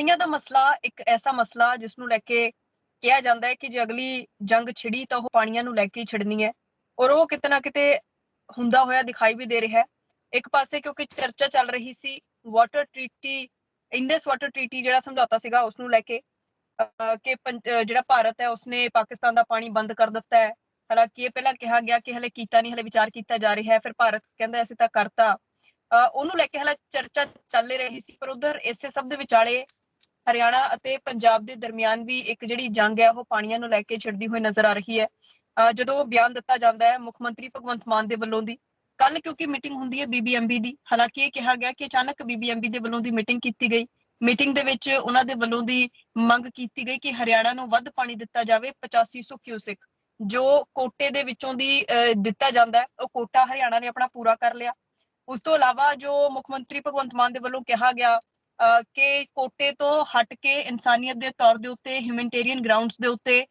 ਪਾਣੀਆਂ ਦਾ ਮਸਲਾ ਇੱਕ ਐਸਾ ਮਸਲਾ ਜਿਸ ਨੂੰ ਲੈ ਕੇ ਕਿਹਾ ਜਾਂਦਾ ਹੈ ਕਿ ਜੇ ਅਗਲੀ ਜੰਗ ਛਿੜੀ ਤਾਂ ਉਹ ਪਾਣੀਆਂ ਨੂੰ ਲੈ ਕੇ ਛਿੜਨੀ ਹੈ ਔਰ ਉਹ ਕਿਤੇ ਨਾ ਕਿਤੇ ਹੁੰਦਾ ਹੋਇਆ ਦਿਖਾਈ ਵੀ ਦੇ ਰਿਹਾ ਹੈ। ਇੱਕ ਪਾਸੇ ਕਿਉਂਕਿ ਚਰਚਾ ਚੱਲ ਰਹੀ ਸੀ water treaty Indus water treaty ਜਿਹੜਾ ਸਮਝੌਤਾ ਸੀਗਾ ਉਸ ਨੂੰ ਲੈ ਕੇ ਅਹ, ਕਿ ਪੰ- ਜਿਹੜਾ ਭਾਰਤ ਹੈ ਉਸਨੇ ਪਾਕਿਸਤਾਨ ਦਾ ਪਾਣੀ ਬੰਦ ਕਰ ਦਿੱਤਾ ਹੈ। ਹਾਲਾਂਕਿ ਇਹ ਪਹਿਲਾਂ ਕਿਹਾ ਗਿਆ ਕਿ ਹਲੇ ਕੀਤਾ ਨਹੀਂ ਹਲੇ ਵਿਚਾਰ ਕੀਤਾ ਜਾ ਰਿਹਾ ਹੈ ਫਿਰ ਭਾਰਤ ਕਹਿੰਦਾ ਅਸੀਂ ਤਾਂ ਕਰਤਾ। ਉਹਨੂੰ ਲੈ ਕੇ ਹਲੇ ਚਰਚਾ ਚੱਲ ਰਹੀ ਸੀ ਪਰ ਉਧਰ ਇਸੇ ਸਭ ਦੇ ਵਿਚਾਲੇ ਹਰਿਆਣਾ ਅਤੇ ਪੰਜਾਬ ਦੇ ਦਰਮਿਆਨ ਵੀ ਇੱਕ ਜਿਹੜੀ ਜੰਗ ਹੈ ਉਹ ਪਾਣੀਆਂ ਨੂੰ ਲੈ ਕੇ ਛਿੜਦੀ ਹੋਈ ਨਜ਼ਰ ਆ ਰਹੀ ਹੈ। ਜਦੋਂ ਬਿਆਨ ਦਿੱਤਾ ਜਾਂਦਾ ਹੈ ਮੁੱਖ ਮੰਤਰੀ ਭਗਵੰਤ ਮਾਨ ਦੇ ਵੱਲੋਂ ਦੀ ਕੱਲ ਕਿਉਂਕਿ ਮੀਟਿੰਗ ਹੁੰਦੀ ਹੈ ਬੀਬੀਐਮਬੀ ਦੀ ਹਾਲਾਂਕਿ ਇਹ ਕਿਹਾ ਗਿਆ ਕਿ ਅਚਾਨਕ ਬੀਬੀਐਮਬੀ ਦੇ ਵੱਲੋਂ ਦੀ ਮੀਟਿੰਗ ਕੀਤੀ ਗਈ। ਮੀਟਿੰਗ ਦੇ ਵਿੱਚ ਉਹਨਾਂ ਦੇ ਵੱਲੋਂ ਦੀ ਮੰਗ ਕੀਤੀ ਗਈ ਕਿ ਹਰਿਆਣਾ ਨੂੰ ਵੱਧ ਪਾਣੀ ਦਿੱਤਾ ਜਾਵੇ 8500 ਕਿਊਸਿਕ। ਜੋ ਕੋਟੇ ਦੇ ਵਿੱਚੋਂ ਦੀ ਅਹ, ਦਿੱਤਾ ਜਾਂਦਾ ਹੈ ਉਹ ਕੋਟਾ ਹਰਿਆਣਾ ਨੇ ਆਪਣਾ ਪੂਰਾ ਕਰ ਲਿਆ। ਉਸ ਤੋਂ ਇਲਾਵਾ ਜੋ ਮੁੱਖ ਮੰਤਰੀ ਭਗਵੰਤ ਮਾਨ ਦੇ ਵੱਲੋਂ ਕਿਹਾ ਗਿਆ ਕਿ ਕੋਟੇ ਤੋਂ ਹਟ ਕੇ ਇਨਸਾਨੀਅਤ ਦੇ ਤੌਰ ਦੇ ਉੱਤੇ ਹਿਊਮੈਨਿਟੇਰੀਅਨ ਗਰਾਊਂਡਸ ਦੇ ਉੱਤੇ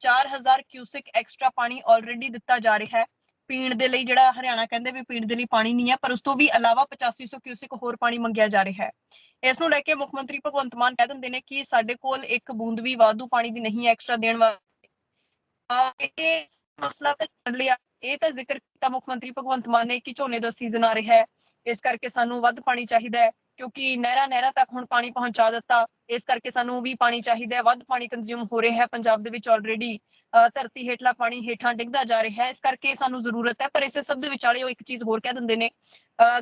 4000 ਕਿਊਸਿਕ ਐਕਸਟਰਾ ਪਾਣੀ ਆਲਰੇਡੀ ਦਿੱਤਾ ਜਾ ਰਿਹਾ ਹੈ। ਪੀਣ ਦੇ ਲਈ ਜਿਹੜਾ ਹਰਿਆਣਾ ਕਹਿੰਦੇ ਵੀ ਪੀਣ ਦੇ ਲਈ ਪਾਣੀ ਨਹੀਂ ਹੈ, ਪਰ ਉਸ ਤੋਂ ਵੀ ਇਲਾਵਾ 8500 ਕਿਊਸਿਕ ਹੋਰ ਪਾਣੀ ਮੰਗਿਆ ਜਾ ਰਿਹਾ ਹੈ। ਇਸ ਨੂੰ ਲੈ ਕੇ ਮੁੱਖ ਮੰਤਰੀ ਭਗਵੰਤ ਮਾਨ ਕਹਿ ਦਿੰਦੇ ਨੇ ਕਿ ਸਾਡੇ ਕੋਲ ਇੱਕ ਬੂੰਦ ਵੀ ਵਾਧੂ ਪਾਣੀ ਦੀ ਨਹੀਂ ਐਕਸਟਰਾ ਦੇਣ ਵਾਸਤੇ। ਇਹ ਮਸਲਾ ਤਾਂ ਚੱਲ ਲਿਆ ਇਹ ਤਾਂ ਜ਼ਿਕਰ ਕੀਤਾ ਮੁੱਖ ਮੰਤਰੀ ਭਗਵੰਤ ਮਾਨ ਨੇ ਕਿ ਝੋਨੇ ਦਾ ਸੀਜ਼ਨ ਆ ਰਿਹਾ ਹੈ। ਇਸ ਕਰਕੇ ਸਾਨੂੰ ਵੱਧ ਪਾਣੀ ਚਾਹੀਦਾ ਹੈ। ਕਿਉਂਕਿ ਨਹਿਰਾਂ ਨਹਿਰਾਂ ਤੱਕ ਹੁਣ ਪਾਣੀ ਪਹੁੰਚਾ ਦਿੱਤਾ। ਇਸ ਕਰਕੇ ਸਾਨੂੰ ਵੀ ਪਾਣੀ ਚਾਹੀਦਾ ਹੈ। ਵੱਧ ਪਾਣੀ ਕੰਜ਼ਿਊਮ ਹੋ ਰਿਹਾ ਹੈ। ਪੰਜਾਬ ਦੇ ਵਿੱਚ ਆਲਰੇਡੀ ਧਰਤੀ ਹੇਠਲਾ ਪਾਣੀ ਹੇਠਾਂ ਡਿੱਗਦਾ ਜਾ ਰਿਹਾ ਹੈ। ਇਸ ਕਰਕੇ ਸਾਨੂੰ ਜ਼ਰੂਰਤ ਹੈ। ਪਰ ਇਸੇ ਸਭ ਦੇ ਵਿਚਾਲੇ ਉਹ ਇੱਕ ਚੀਜ਼ ਹੋਰ ਕਹਿ ਦਿੰਦੇ ਨੇ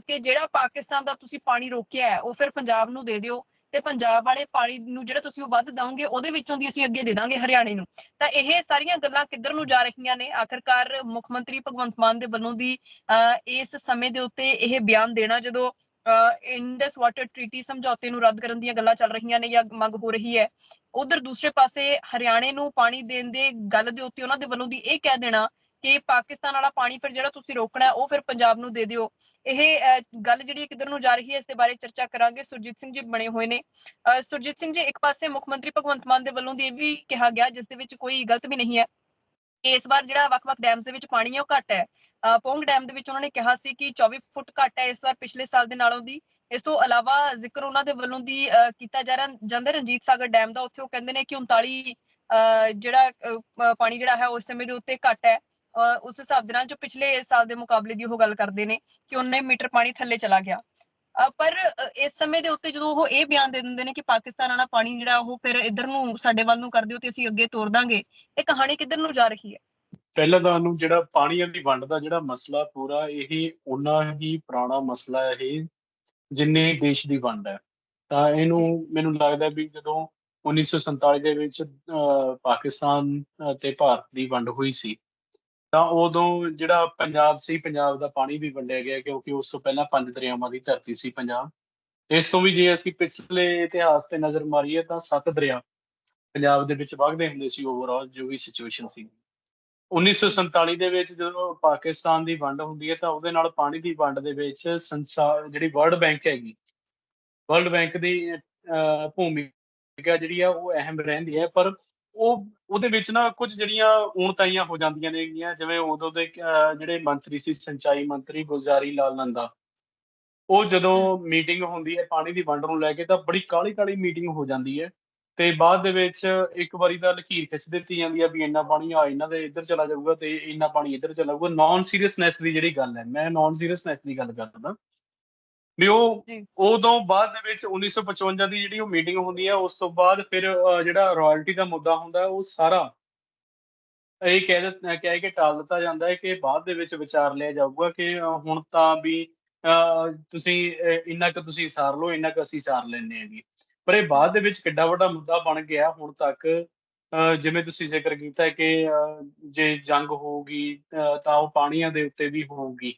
ਕਿ ਜਿਹੜਾ ਪਾਕਿਸਤਾਨ ਦਾ ਤੁਸੀਂ ਪਾਣੀ ਰੋਕਿਆ ਹੈ, ਉਹ ਫਿਰ ਪੰਜਾਬ ਨੂੰ ਦੇ ਦਿਓ। ਤੇ ਪੰਜਾਬ ਵਾਲੇ ਪਾਣੀ ਨੂੰ ਜਿਹੜਾ ਤੁਸੀਂ ਉਹ ਵੱਧ ਦਵੋਗੇ ਉਹਦੇ ਵਿੱਚੋਂ ਦੀ ਅਸੀਂ ਅੱਗੇ ਦੇ ਦਾਂਗੇ ਹਰਿਆਣੇ ਨੂੰ। ਤਾਂ ਇਹ ਸਾਰੀਆਂ ਗੱਲਾਂ ਕਿੱਧਰ ਨੂੰ ਜਾ ਰਹੀਆਂ ਨੇ? ਆਖਰਕਾਰ ਮੁੱਖ ਮੰਤਰੀ ਭਗਵੰਤ ਮਾਨ ਦੇ ਵੱਲੋਂ ਦੀ, ਅਹ, ਇਸ ਸਮੇਂ ਦੇ ਉੱਤੇ ਇਹ ਬਿਆਨ ਦੇਣਾ ਜਦੋਂ ਇੰਡਸ ਵਾਟਰ ਟ੍ਰੀਟੀ ਸਮਝੌਤੇ ਨੂੰ ਰੱਦ ਕਰਨ ਦੀਆਂ ਗੱਲਾਂ ਚੱਲ ਰਹੀਆਂ ਨੇ ਜਾਂ ਮੰਗ ਹੋ ਰਹੀ ਹੈ ਉਧਰ ਦੂਸਰੇ ਪਾਸੇ ਹਰਿਆਣੇ ਨੂੰ ਪਾਣੀ ਦੇਣ ਦੇ ਗੱਲ ਦੇ ਉੱਤੇ ਉਹਨਾਂ ਦੇ ਵੱਲੋਂ ਦੀ ਇਹ ਕਹਿ ਦੇਣਾ ਕਿ ਪਾਕਿਸਤਾਨ ਵਾਲਾ ਪਾਣੀ ਫਿਰ ਜਿਹੜਾ ਤੁਸੀਂ ਰੋਕਣਾ ਉਹ ਫਿਰ ਪੰਜਾਬ ਨੂੰ ਦੇ ਦਿਓ। ਇਹ ਗੱਲ ਜਿਹੜੀ ਹੈ ਕਿੱਧਰ ਨੂੰ ਜਾ ਰਹੀ ਹੈ ਇਸ ਦੇ ਬਾਰੇ ਚਰਚਾ ਕਰਾਂਗੇ। ਸੁਰਜੀਤ ਸਿੰਘ ਜੀ ਬਣੇ ਹੋਏ ਨੇ। ਅਹ, ਸੁਰਜੀਤ ਸਿੰਘ ਜੀ ਇੱਕ ਪਾਸੇ ਮੁੱਖ ਮੰਤਰੀ ਭਗਵੰਤ ਮਾਨ ਦੇ ਵੱਲੋਂ ਦੀ ਇਹ ਵੀ ਕਿਹਾ ਗਿਆ ਜਿਸ ਦੇ ਵਿੱਚ ਕੋਈ ਗਲਤ ਵੀ ਨਹੀਂ ਹੈ। ਇਸ ਵਾਰ ਜਿਹੜਾ ਵੱਖ-ਵੱਖ ਡੈਮਸ ਦੇ ਵਿੱਚ ਪਾਣੀ ਹੈ ਉਹ ਘੱਟ ਹੈ। ਪੋਂਗ ਡੈਮ ਦੇ ਵਿੱਚ ਉਹਨਾਂ ਨੇ ਕਿਹਾ ਸੀ ਕਿ 24 ਫੁੱਟ ਘੱਟ ਹੈ ਇਸ ਵਾਰ ਪਿਛਲੇ ਸਾਲ ਦੇ ਨਾਲੋਂ ਦੀ। ਇਸ ਤੋਂ ਇਲਾਵਾ ਜ਼ਿਕਰ ਉਹਨਾਂ ਦੇ ਵੱਲੋਂ ਦੀ ਅਹ, ਕੀਤਾ ਜਾ ਰਿਹਾ ਜਾਂਦਾ ਰਣਜੀਤ ਸਾਗਰ ਡੈਮ ਦਾ। ਉੱਥੇ ਉਹ ਕਹਿੰਦੇ ਨੇ ਕਿ 39 ਅਹ, ਜਿਹੜਾ ਪਾਣੀ ਜਿਹੜਾ ਹੈ ਉਸ ਸਮੇਂ ਦੇ ਉੱਤੇ ਘੱਟ ਹੈ। ਅਹ, ਉਸ ਹਿਸਾਬ ਦੇ ਨਾਲ ਜੋ ਪਿਛਲੇ ਸਾਲ ਦੇ ਮੁਕਾਬਲੇ ਦੀ ਉਹ ਗੱਲ ਕਰਦੇ ਨੇ ਕਿ 19 ਮੀਟਰ ਪਾਣੀ ਥੱਲੇ ਚਲਾ ਗਿਆ। ਪਰ ਇਸ ਸਮੇਂ ਦੇ ਉੱਤੇ ਜਦੋਂ ਉਹ ਇਹ ਬਿਆਨ ਦੇ ਦਿੰਦੇ ਨੇ ਕਿ ਪਾਕਿਸਤਾਨ ਵਾਲਾ ਪਾਣੀ ਜਿਹੜਾ ਉਹ ਫਿਰ ਇੱਧਰ ਨੂੰ ਸਾਡੇ ਵੱਲ ਨੂੰ ਕਰ ਦਿਓ ਤੇ ਅਸੀਂ ਅੱਗੇ ਤੋਰ ਦਾਂਗੇ ਇਹ ਕਹਾਣੀ ਕਿੱਧਰ ਨੂੰ ਜਾ ਰਹੀ ਹੈ? ਪਹਿਲਾਂ ਤਾਂ ਨੂੰ ਜਿਹੜਾ ਪਾਣੀਆਂ ਦੀ ਵੰਡ ਦਾ ਜਿਹੜਾ ਮਸਲਾ ਪੂਰਾ ਇਹ ਉਨਾ ਹੀ ਪੁਰਾਣਾ ਮਸਲਾ ਹੈ ਇਹ ਜਿੰਨੇ ਦੇਸ਼ ਦੀ ਵੰਡ ਹੈ। ਤਾਂ ਇਹਨੂੰ ਮੈਨੂੰ ਲੱਗਦਾ ਵੀ ਜਦੋਂ 1947 ਦੇ ਵਿੱਚ ਪਾਕਿਸਤਾਨ ਤੇ ਭਾਰਤ ਦੀ ਵੰਡ ਹੋਈ ਸੀ ਤਾਂ ਉਦੋਂ ਜਿਹੜਾ ਪੰਜਾਬ ਸੀ ਪੰਜਾਬ ਦਾ ਪਾਣੀ ਵੀ ਵੰਡਿਆ ਗਿਆ ਕਿਉਂਕਿ ਉਸ ਤੋਂ ਪਹਿਲਾਂ ਪੰਜ ਦਰਿਆਵਾਂ ਦੀ ਧਰਤੀ ਸੀ ਪੰਜਾਬ। ਇਸ ਤੋਂ ਵੀ ਜੇ ਅਸੀਂ ਪਿਛਲੇ ਇਤਿਹਾਸ ਤੇ ਨਜ਼ਰ ਮਾਰੀਏ ਤਾਂ ਸੱਤ ਦਰਿਆ ਪੰਜਾਬ ਦੇ ਵਿੱਚ ਵਗਦੇ ਹੁੰਦੇ ਸੀ ਓਵਰਆਲ ਜੋ ਵੀ ਸਿਚੁਏਸ਼ਨ ਸੀ। 1947 ਦੇ ਵਿੱਚ ਜਦੋਂ ਪਾਕਿਸਤਾਨ ਦੀ ਵੰਡ ਹੁੰਦੀ ਹੈ ਤਾਂ ਉਹਦੇ ਨਾਲ ਪਾਣੀ ਦੀ ਵੰਡ ਦੇ ਵਿੱਚ ਸੰਸਾਰ ਜਿਹੜੀ ਵਰਲਡ ਬੈਂਕ ਹੈਗੀ ਵਰਲਡ ਬੈਂਕ ਦੀ ਅਹ, ਭੂਮਿਕਾ ਜਿਹੜੀ ਆ ਉਹ ਅਹਿਮ ਰਹਿੰਦੀ ਹੈ ਪਰ ਉਹ, ਉਹਦੇ ਵਿੱਚ ਨਾ ਕੁਝ ਜਿਹੜੀਆਂ ਉਣਤਾਈਆਂ ਹੋ ਜਾਂਦੀਆਂ ਨੇਗੀਆਂ ਜਿਵੇਂ ਉਦੋਂ ਦੇ ਜਿਹੜੇ ਮੰਤਰੀ ਸੀ, ਸਿੰਚਾਈ ਮੰਤਰੀ ਗੁਲਜ਼ਾਰੀ ਲਾਲ ਨੰਦਾ। ਉਹ ਜਦੋਂ ਮੀਟਿੰਗ ਹੁੰਦੀ ਹੈ, ਪਾਣੀ ਦੀ ਵੰਡ ਨੂੰ ਲੈ ਕੇ, ਤਾਂ ਬੜੀ ਕਾਲੀ ਕਾਲੀ ਮੀਟਿੰਗ ਹੋ ਜਾਂਦੀ ਹੈ। ਤੇ ਬਾਅਦ ਦੇ ਵਿੱਚ ਇੱਕ ਵਾਰੀ ਤਾਂ ਲਕੀਰ ਖਿੱਚ ਦਿੱਤੀ ਜਾਂਦੀ ਆ ਵੀ ਇੰਨਾ ਪਾਣੀ ਆ ਇਹਨਾਂ ਦੇ ਇੱਧਰ ਚਲਾ ਜਾਊਗਾ ਤੇ ਇੰਨਾ ਪਾਣੀ ਇੱਧਰ ਚਲਾ ਜਾਊਗਾ। ਨਾਨ ਸੀਰੀਅਸਨੈਸ ਦੀ ਜਿਹੜੀ ਗੱਲ ਹੈ, ਮੈਂ ਨਾਨ ਸੀਰੀਅਸਨੈਸ ਦੀ ਗੱਲ ਕਰਦਾ। ਵੀ ਉਹ। ਉਦੋਂ ਬਾਅਦ ਦੇ ਵਿੱਚ 1955 ਦੀ ਜਿਹੜੀ ਉਹ ਮੀਟਿੰਗ ਹੁੰਦੀ ਹੈ ਉਸ ਤੋਂ ਬਾਅਦ ਫਿਰ ਜਿਹੜਾ ਰਾਇਲਟੀ ਦਾ ਮੁੱਦਾ ਹੁੰਦਾ ਹੈ, ਉਹ ਸਾਰਾ ਇਹ ਕਹਿ ਦਿੱਤਾ ਕਹਿ ਕੇ ਟਾਲ ਦਿੱਤਾ ਜਾਂਦਾ ਹੈ ਕਿ ਬਾਅਦ ਦੇ ਵਿੱਚ ਵਿਚਾਰ ਲਿਆ ਜਾਊਗਾ ਕਿ ਹੁਣ ਤਾਂ ਵੀ ਤੁਸੀਂ ਇੰਨਾ ਕੁ ਤੁਸੀਂ ਸਾਰ ਲਓ ਇੰਨਾ ਕੁ ਅਸੀਂ ਸਾਰ ਹਾਂ ਜੀ ਪਰ ਇਹ ਬਾਅਦ ਦੇ ਵਿੱਚ ਕਿੱਡਾ ਵੱਡਾ ਮੁੱਦਾ ਬਣ ਗਿਆ ਹੁਣ ਤੱਕ ਜਿਵੇਂ ਤੁਸੀਂ ਜ਼ਿਕਰ ਕੀਤਾ ਕਿ ਜੇ ਜੰਗ ਹੋਊਗੀ ਤਾਂ ਉਹ ਪਾਣੀਆਂ ਦੇ ਉੱਤੇ ਵੀ ਹੋਊਗੀ।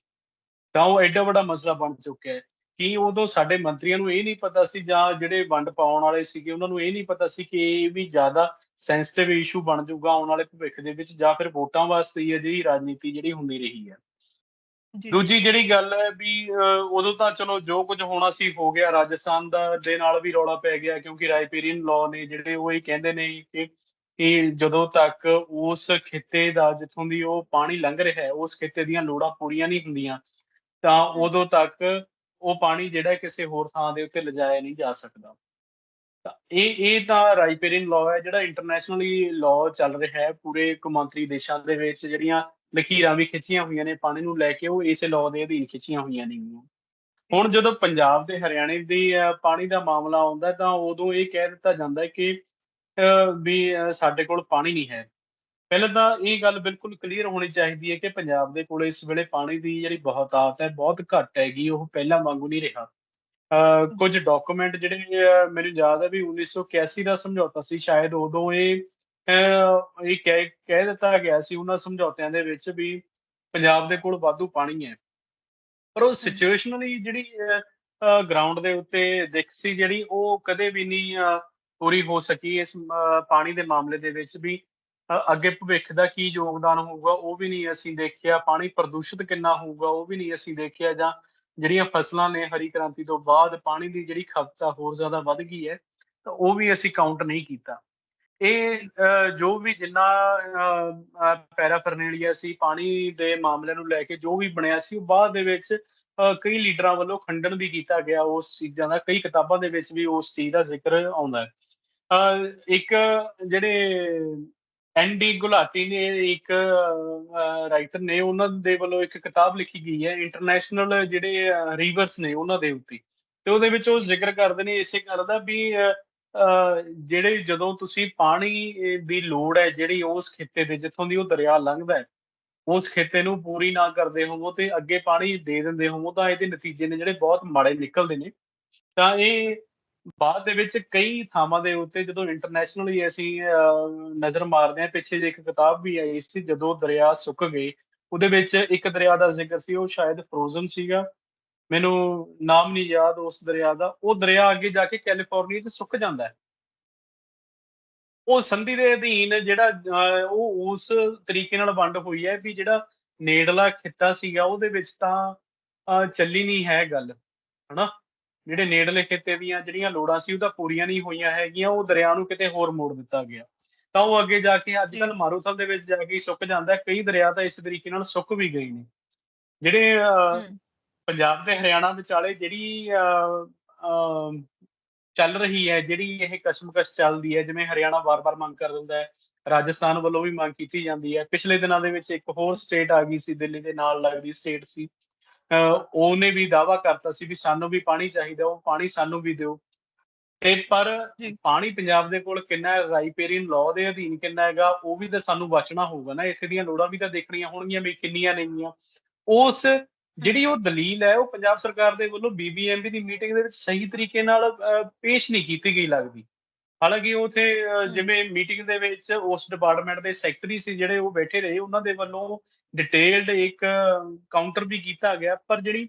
ਤਾਂ ਉਹ ਐਡਾ ਵੱਡਾ ਮਸਲਾ ਬਣ ਚੁੱਕਿਆ ਹੈ। ਕਿ ਉਦੋਂ ਸਾਡੇ ਮੰਤਰੀਆਂ ਨੂੰ ਇਹ ਨਹੀਂ ਪਤਾ ਸੀ ਜਾਂ ਜਿਹੜੇ ਵੰਡ ਪਾਉਣ ਵਾਲੇ ਸੀਗੇ ਉਹਨਾਂ ਨੂੰ ਇਹ ਨਹੀਂ ਪਤਾ ਸੀ ਕਿ ਇਹ ਵੀ ਜ਼ਿਆਦਾ ਸੈਂਸਿਟਿਵ ਇਸ਼ੂ ਬਣ ਜਾਊਗਾ ਆਉਣ ਵਾਲੇ ਭਵਿੱਖ ਦੇ ਵਿੱਚ ਜਾਂ ਫਿਰ ਵੋਟਾਂ ਵਾਸਤੇ ਹੀ ਹੈ ਜਿਹੜੀ ਰਾਜਨੀਤੀ ਜਿਹੜੀ ਹੁੰਦੀ ਰਹੀ ਹੈ। ਦੂਜੀ ਜਿਹੜੀ ਗੱਲ ਹੈ ਵੀ ਉਦੋਂ ਤਾਂ ਚਲੋ ਜੋ ਕੁਝ ਹੋਣਾ ਸੀ ਹੋ ਗਿਆ ਰਾਜਸਥਾਨ ਦਾ ਦੇ ਨਾਲ ਵੀ ਰੌਲਾ ਪੈ ਗਿਆ ਕਿਉਂਕਿ ਰਾਇਪੀਰੀਅਨ ਲਾਅ ਨੇ ਜਿਹੜੇ ਉਹ ਇਹ ਕਹਿੰਦੇ ਨੇ ਕਿ ਕਿ ਜਦੋਂ ਤੱਕ ਉਸ ਖਿੱਤੇ ਦਾ ਜਿੱਥੋਂ ਦੀ ਉਹ ਪਾਣੀ ਲੰਘ ਰਿਹਾ ਹੈ ਉਸ ਖਿੱਤੇ ਦੀਆਂ ਲੋੜਾਂ ਪੂਰੀਆਂ ਨਹੀਂ ਹੁੰਦੀਆਂ ਤਾਂ ਉਦੋਂ ਤੱਕ ਉਹ ਪਾਣੀ ਜਿਹੜਾ ਕਿਸੇ ਹੋਰ ਥਾਂ ਦੇ ਉੱਤੇ ਲਿਜਾਇਆ ਨਹੀਂ ਜਾ ਸਕਦਾ। ਤਾਂ ਇਹ ਇਹ ਤਾਂ ਰਾਈਪੇਰਿੰਗ ਲਾਅ ਹੈ, ਜਿਹੜਾ ਇੰਟਰਨੈਸ਼ਨਲੀ ਲਾਅ ਚੱਲ ਰਿਹਾ ਹੈ, ਪੂਰੇ ਕੌਮਾਂਤਰੀ ਦੇਸ਼ਾਂ ਦੇ ਵਿੱਚ ਜਿਹੜੀਆਂ ਲਕੀਰਾਂ ਵੀ ਖਿੱਚੀਆਂ ਹੋਈਆਂ ਨੇ, ਪਾਣੀ ਨੂੰ ਲੈ ਕੇ ਉਹ ਇਸੇ ਲਾਅ ਦੇ ਅਧੀਨ ਖਿੱਚੀਆਂ ਹੋਈਆਂ ਨੇ ਹੁਣ ਜਦੋਂ ਪੰਜਾਬ ਤੇ ਹਰਿਆਣੇ ਦੀ ਪਾਣੀ ਦਾ ਮਾਮਲਾ ਆਉਂਦਾ ਤਾਂ ਉਦੋਂ ਇਹ ਕਹਿ ਦਿੱਤਾ ਜਾਂਦਾ ਹੈ ਕਿ ਵੀ ਸਾਡੇ ਕੋਲ ਪਾਣੀ ਨਹੀਂ ਹੈ। ਪਹਿਲਾਂ ਤਾਂ ਇਹ ਗੱਲ ਬਿਲਕੁਲ ਕਲੀਅਰ ਹੋਣੀ ਚਾਹੀਦੀ ਹੈ ਕਿ ਪੰਜਾਬ ਦੇ ਕੋਲ ਇਸ ਵੇਲੇ ਪਾਣੀ ਦੀ ਜਿਹੜੀ ਬਹੁਤਾਤ ਹੈ ਬਹੁਤ ਘੱਟ ਹੈਗੀ ਉਹ ਪਹਿਲਾਂ ਵਾਂਗੂ ਨਹੀਂ ਰਿਹਾ। ਅ, ਕੁਝ ਡਾਕੂਮੈਂਟ ਜਿਹੜੇ ਮੈਨੂੰ ਯਾਦ ਹੈ ਵੀ 1981 ਦਾ ਸਮਝੌਤਾ ਸੀ ਸ਼ਾਇਦ ਉਦੋਂ ਇਹ ਇਹ ਕਹਿ ਕਹਿ ਦਿੱਤਾ ਗਿਆ ਸੀ ਉਹਨਾਂ ਸਮਝੌਤਿਆਂ ਦੇ ਵਿੱਚ ਵੀ ਪੰਜਾਬ ਦੇ ਕੋਲ ਵਾਧੂ ਪਾਣੀ ਹੈ। ਪਰ ਉਹ ਸਿਚੁਏਸ਼ਨਲੀ ਜਿਹੜੀ ਗਰਾਊਂਡ ਦੇ ਉੱਤੇ ਦਿੱਖ ਸੀ ਜਿਹੜੀ ਉਹ ਕਦੇ ਵੀ ਨਹੀਂ ਪੂਰੀ ਹੋ ਸਕੀ ਇਸ ਪਾਣੀ ਦੇ ਮਾਮਲੇ ਦੇ ਵਿੱਚ ਵੀ। ਅੱਗੇ ਭਵਿੱਖ ਦਾ ਕੀ ਯੋਗਦਾਨ ਹੋਊਗਾ ਉਹ ਵੀ ਨਹੀਂ ਅਸੀਂ ਦੇਖਿਆ ਪਾਣੀ ਪ੍ਰਦੂਸ਼ਿਤ ਕਿੰਨਾ ਹੋਊਗਾ ਉਹ ਵੀ ਨਹੀਂ ਅਸੀਂ ਦੇਖਿਆ ਜਾਂ ਜਿਹੜੀਆਂ ਫਸਲਾਂ ਨੇ ਹਰੀ ਕ੍ਰਾਂਤੀ ਤੋਂ ਬਾਅਦ ਪਾਣੀ ਦੀ ਜਿਹੜੀ ਖਪਤ ਹੋਰ ਜ਼ਿਆਦਾ ਵੱਧ ਗਈ ਹੈ ਤਾਂ ਉਹ ਵੀ ਅਸੀਂ ਕਾਊਂਟ ਨਹੀਂ ਕੀਤਾ। ਇਹ ਅ, ਜੋ ਵੀ ਜਿੰਨਾ ਪੈਰਾਫਰਨੇਲੀਆ ਸੀ ਪਾਣੀ ਦੇ ਮਾਮਲੇ ਨੂੰ ਲੈ ਕੇ ਜੋ ਵੀ ਬਣਿਆ ਸੀ ਉਹ ਬਾਅਦ ਦੇ ਵਿੱਚ ਕਈ ਲੀਡਰਾਂ ਵੱਲੋਂ ਖੰਡਨ ਵੀ ਕੀਤਾ ਗਿਆ ਉਸ ਚੀਜ਼ਾਂ ਦਾ ਕਈ ਕਿਤਾਬਾਂ ਦੇ ਵਿੱਚ ਵੀ ਉਸ ਚੀਜ਼ ਦਾ ਜ਼ਿਕਰ ਆਉਂਦਾ ਹੈ। ਅ, ਇੱਕ ਜਿਹੜੇ ਐਨਡੀ ਗੁਲਾਟੀ ਨੇ ਇੱਕ ਰਾਈਟਰ ਨੇ, ਉਹਨਾਂ ਦੇ ਵੱਲੋਂ ਇੱਕ ਕਿਤਾਬ ਲਿਖੀ ਗਈ ਹੈ ਇੰਟਰਨੈਸ਼ਨਲ ਜਿਹੜੇ ਰਿਵਰਸ ਨੇ ਉਹਨਾਂ ਦੇ ਉੱਤੇ। ਤੇ ਉਹਦੇ ਵਿੱਚ ਉਹ ਜ਼ਿਕਰ ਕਰਦੇ ਨੇ, ਇਸੇ ਗੱਲ ਦਾ ਵੀ ਜਿਹੜੇ ਜਦੋਂ ਤੁਸੀਂ ਪਾਣੀ ਦੀ ਲੋੜ ਹੈ, ਜਿਹੜੀ ਉਸ ਖਿੱਤੇ ਦੇ, ਜਿੱਥੋਂ ਦੀ ਉਹ ਦਰਿਆ ਲੰਘਦਾ ਹੈ, ਉਸ ਖਿੱਤੇ ਨੂੰ ਪੂਰੀ ਨਾ ਕਰਦੇ ਹੋਵੋ ਤੇ ਅੱਗੇ ਪਾਣੀ ਦੇ ਦਿੰਦੇ ਹੋਵੋ, ਤਾਂ ਇਹਦੇ ਨਤੀਜੇ ਨੇ ਜਿਹੜੇ ਬਹੁਤ ਮਾੜੇ ਨਿਕਲਦੇ ਨੇ। ਤਾਂ ਇਹ ਬਾਅਦ ਦੇ ਵਿੱਚ ਕਈ ਥਾਵਾਂ ਦੇ ਉੱਤੇ ਜਦੋਂ ਇੰਟਰਨੈਸ਼ਨਲੀ ਅਸੀਂ ਨਜ਼ਰ ਮਾਰਦੇ ਹਾਂ, ਪਿੱਛੇ ਜਿਹੇ ਇੱਕ ਕਿਤਾਬ ਵੀ ਆਈ ਸੀ, ਜਦੋਂ ਦਰਿਆ ਸੁੱਕ ਗਏ ਉਹਦੇ ਵਿੱਚ ਇੱਕ ਦਰਿਆ ਦਾ ਜ਼ਿਕਰ ਸੀ, ਉਹ ਸ਼ਾਇਦ ਫਰੋਜ਼ਨ ਸੀਗਾ, ਮੈਨੂੰ ਨਾਮ ਨਹੀਂ ਯਾਦ ਉਸ ਦਰਿਆ ਦਾ, ਉਹ ਦਰਿਆ ਅੱਗੇ ਜਾ ਕੇ ਕੈਲੀਫੋਰਨੀਆ 'ਚ ਸੁੱਕ ਜਾਂਦਾ ਹੈ। ਉਹ ਸੰਧੀ ਦੇ ਅਧੀਨ ਜਿਹੜਾ ਉਹ ਉਸ ਤਰੀਕੇ ਨਾਲ ਵੰਡ ਹੋਈ ਹੈ ਵੀ ਜਿਹੜਾ ਨੇੜਲਾ ਖਿੱਤਾ ਸੀਗਾ, ਉਹਦੇ ਵਿੱਚ ਤਾਂ ਚੱਲੀ ਨਹੀਂ ਹੈ ਗੱਲ, ਹਨਾ? ਜਿਹੜੇ ਨੇੜਲੇ ਖਿੱਤੇ ਦੀਆਂ ਜਿਹੜੀਆਂ ਲੋੜਾਂ ਸੀ ਉਹ ਤਾਂ ਪੂਰੀਆਂ ਨਹੀਂ ਹੋਈਆਂ ਹੈਗੀਆਂ ਉਹ ਦਰਿਆ ਨੂੰ ਕਿਤੇ ਹੋਰ ਮੋੜ ਦਿੱਤਾ ਗਿਆ। ਤਾਂ ਉਹ ਅੱਗੇ ਜਾ ਕੇ ਅੱਜ ਕੱਲ ਮਾਰੂਥਲ ਦੇ ਵਿੱਚ ਜਾ ਕੇ ਸੁੱਕ ਜਾਂਦਾ ਹੈ। ਕਈ ਦਰਿਆ ਤਾਂ ਇਸ ਤਰੀਕੇ ਨਾਲ ਸੁੱਕ ਵੀ ਗਏ ਨੇ। ਜਿਹੜੇ ਪੰਜਾਬ ਤੇ ਹਰਿਆਣਾ ਵਿਚਾਲੇ ਜਿਹੜੀ ਚੱਲ ਰਹੀ ਹੈ ਜਿਹੜੀ ਇਹ ਕਸ਼ਮਕਸ਼ ਚੱਲਦੀ ਹੈ ਜਿਵੇਂ ਹਰਿਆਣਾ ਵਾਰ-ਵਾਰ ਮੰਗ ਕਰ ਦਿੰਦਾ ਹੈ ਰਾਜਸਥਾਨ ਵੱਲੋਂ ਵੀ ਮੰਗ ਕੀਤੀ ਜਾਂਦੀ ਹੈ। ਪਿਛਲੇ ਦਿਨਾਂ ਦੇ ਵਿੱਚ ਇੱਕ ਹੋਰ ਸਟੇਟ ਆ ਗਈ ਸੀ ਦਿੱਲੀ ਦੇ ਨਾਲ ਲੱਗਦੀ ਸਟੇਟ ਸੀ। ਉਹਨੇ ਵੀ ਦਾਅਵਾ ਕਰਤਾ ਸੀ ਵੀ ਸਾਨੂੰ ਵੀ ਪਾਣੀ ਚਾਹੀਦਾ ਉਹ ਪਾਣੀ ਸਾਨੂੰ ਵੀ ਦਿਓ। ਤੇ ਪਰ ਪਾਣੀ ਪੰਜਾਬ ਦੇ ਕੋਲ ਕਿੰਨਾ ਹੈ ਰਾਈਪੇਰੀਅਨ ਲਾਅ ਦੇ ਅਧੀਨ ਕਿੰਨਾ ਹੈਗਾ ਉਹ ਵੀ ਤਾਂ ਸਾਨੂੰ ਬਚਣਾ ਹੋਊਗਾ ਨਾ ਇੱਥੇ ਦੀਆਂ ਲੋੜਾਂ ਵੀ ਤਾਂ ਦੇਖਣੀਆਂ ਹੋਣਗੀਆਂ ਵੀ ਕਿੰਨੀਆਂ ਨੇਗੀਆਂ ਉਸ ਜਿਹੜੀ ਉਹ ਦਲੀਲ ਹੈ ਉਹ ਪੰਜਾਬ ਸਰਕਾਰ ਦੇ ਵੱਲੋਂ ਬੀਬੀਐਮਬੀ ਦੀ ਮੀਟਿੰਗ ਦੇ ਵਿੱਚ ਸਹੀ ਤਰੀਕੇ ਨਾਲ ਪੇਸ਼ ਨਹੀਂ ਕੀਤੀ ਗਈ ਲੱਗਦੀ। ਹਾਲਾਂਕਿ ਉਥੇ ਜਿਵੇਂ ਮੀਟਿੰਗ ਦੇ ਵਿੱਚ ਉਸ ਡਿਪਾਰਟਮੈਂਟ ਦੇ ਸੈਕਟਰੀ ਸੀ ਜਿਹੜੇ ਉਹ ਬੈਠੇ ਰਹੇ ਉਹਨਾਂ ਦੇ ਵੱਲੋਂ ਡਿਟੇਲਡ ਇੱਕ ਕਾਊਂਟਰ ਵੀ ਕੀਤਾ ਗਿਆ, ਪਰ ਜਿਹੜੀ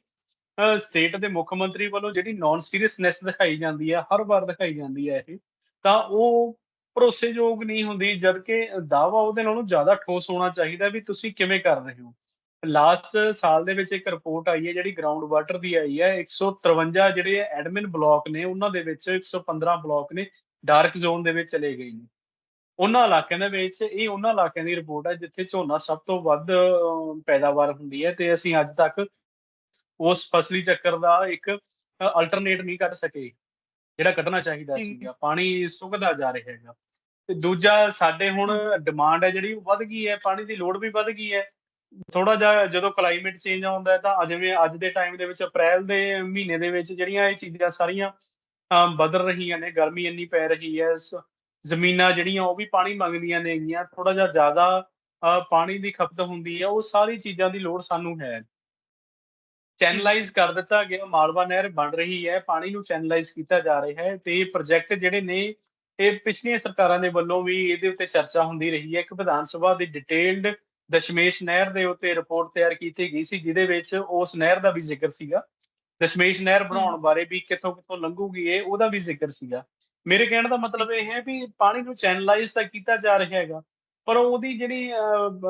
ਸਟੇਟ ਦੇ ਮੁੱਖ ਮੰਤਰੀ ਵੱਲੋਂ ਜਿਹੜੀ ਨਾਨ ਸੀਰੀਅਸਨੈਸ ਦਿਖਾਈ ਜਾਂਦੀ ਹੈ ਹਰ ਵਾਰ ਦਿਖਾਈ ਜਾਂਦੀ ਹੈ ਇਹ, ਤਾਂ ਉਹ ਭਰੋਸੇਯੋਗ ਨਹੀਂ ਹੁੰਦੀ, ਜਦਕਿ ਦਾਅਵਾ ਉਹਦੇ ਨਾਲੋਂ ਜ਼ਿਆਦਾ ਠੋਸ ਹੋਣਾ ਚਾਹੀਦਾ ਵੀ ਤੁਸੀਂ ਕਿਵੇਂ ਕਰ ਰਹੇ ਹੋ। ਲਾਸਟ ਸਾਲ ਦੇ ਵਿੱਚ ਇੱਕ ਰਿਪੋਰਟ ਆਈ ਹੈ, ਜਿਹੜੀ ਗਰਾਊਂਡ ਵਾਟਰ ਦੀ ਆਈ ਹੈ 153 ਜਿਹੜੇ ਐਡਮਿਨ ਬਲਾਕ ਨੇ, ਉਹਨਾਂ ਦੇ ਵਿੱਚ 115 ਬਲਾਕ ਨੇ ਡਾਰਕ ਜ਼ੋਨ ਦੇ ਵਿੱਚ ਚਲੇ ਗਏ ਨੇ। ਉਹਨਾਂ ਇਲਾਕਿਆਂ ਦੇ ਵਿੱਚ ਇਹ ਉਹਨਾਂ ਇਲਾਕਿਆਂ ਦੀ ਰਿਪੋਰਟ ਹੈ ਜਿੱਥੇ ਝੋਨਾ ਸਭ ਤੋਂ ਵੱਧ ਪੈਦਾਵਾਰ ਹੁੰਦੀ ਹੈ ਤੇ ਅਸੀਂ ਅੱਜ ਤੱਕ ਉਸ ਫਸਲੀ ਚੱਕਰ ਦਾ ਇੱਕ ਅਲਟਰਨੇਟ ਨਹੀਂ ਕੱਢ ਸਕੇ ਜਿਹੜਾ ਕੱਢਣਾ ਚਾਹੀਦਾ ਸੀਗਾ। ਪਾਣੀ ਸੁੱਕਦਾ ਜਾ ਰਿਹਾ ਹੈਗਾ। ਤੇ ਦੂਜਾ ਸਾਡੇ ਹੁਣ ਡਿਮਾਂਡ ਹੈ ਜਿਹੜੀ ਵੱਧ ਗਈ ਹੈ ਪਾਣੀ ਦੀ ਲੋੜ ਵੀ ਵੱਧ ਗਈ ਹੈ। ਥੋੜਾ ਜਿਹਾ ਜਦੋਂ ਕਲਾਈਮੇਟ ਚੇਂਜ ਆਉਂਦਾ ਹੈ ਤਾਂ ਜਿਵੇਂ ਅੱਜ ਦੇ ਟਾਈਮ ਦੇ ਵਿੱਚ ਅਪ੍ਰੈਲ ਦੇ ਮਹੀਨੇ ਦੇ ਵਿੱਚ ਜਿਹੜੀਆਂ ਇਹ ਚੀਜ਼ਾਂ ਸਾਰੀਆਂ ਬਦਲ ਰਹੀਆਂ ਨੇ ਗਰਮੀ ਇੰਨੀ ਪੈ ਰਹੀ ਹੈ ਜ਼ਮੀਨਾਂ ਜਿਹੜੀਆਂ ਉਹ ਵੀ ਪਾਣੀ ਮੰਗਦੀਆਂ ਨੇਗੀਆਂ ਥੋੜਾ ਜਿਹਾ ਜ਼ਿਆਦਾ ਪਾਣੀ ਦੀ ਖਪਤ ਹੁੰਦੀ ਹੈ ਉਹ ਸਾਰੀ ਚੀਜ਼ਾਂ ਦੀ ਲੋੜ ਸਾਨੂੰ ਹੈ। ਚੈਨਲਾਈਜ਼ ਕਰ ਦਿੱਤਾ ਗਿਆ ਮਾਲਵਾ ਨਹਿਰ ਬਣ ਰਹੀ ਹੈ ਪਾਣੀ ਨੂੰ ਚੈਨਲਾਈਜ਼ ਕੀਤਾ ਜਾ ਰਿਹਾ ਹੈ ਤੇ ਇਹ ਪ੍ਰੋਜੈਕਟ ਜਿਹੜੇ ਨੇ ਇਹ ਪਿਛਲੀਆਂ ਸਰਕਾਰਾਂ ਦੇ ਵੱਲੋਂ ਵੀ ਇਹਦੇ ਉੱਤੇ ਚਰਚਾ ਹੁੰਦੀ ਰਹੀ ਹੈ। ਇੱਕ ਵਿਧਾਨ ਸਭਾ ਦੀ ਡਿਟੇਲਡ ਦਸ਼ਮੇਸ਼ ਨਹਿਰ ਦੇ ਉੱਤੇ ਰਿਪੋਰਟ ਤਿਆਰ ਕੀਤੀ ਗਈ ਸੀ ਜਿਹਦੇ ਵਿੱਚ ਉਸ ਨਹਿਰ ਦਾ ਵੀ ਜ਼ਿਕਰ ਸੀਗਾ। ਦਸ਼ਮੇਸ਼ ਨਹਿਰ ਬਣਾਉਣ ਬਾਰੇ ਵੀ ਕਿੱਥੋਂ ਕਿੱਥੋਂ ਲੰਘੂਗੀ ਇਹ ਉਹਦਾ ਵੀ ਜ਼ਿਕਰ ਸੀਗਾ। ਮੇਰੇ ਕਹਿਣ ਦਾ ਮਤਲਬ ਇਹ ਹੈ ਵੀ ਪਾਣੀ ਨੂੰ ਚੈਨਲਾਈਜ਼ ਤਾਂ ਕੀਤਾ ਜਾ ਰਿਹਾ ਹੈਗਾ ਪਰ ਉਹਦੀ ਜਿਹੜੀ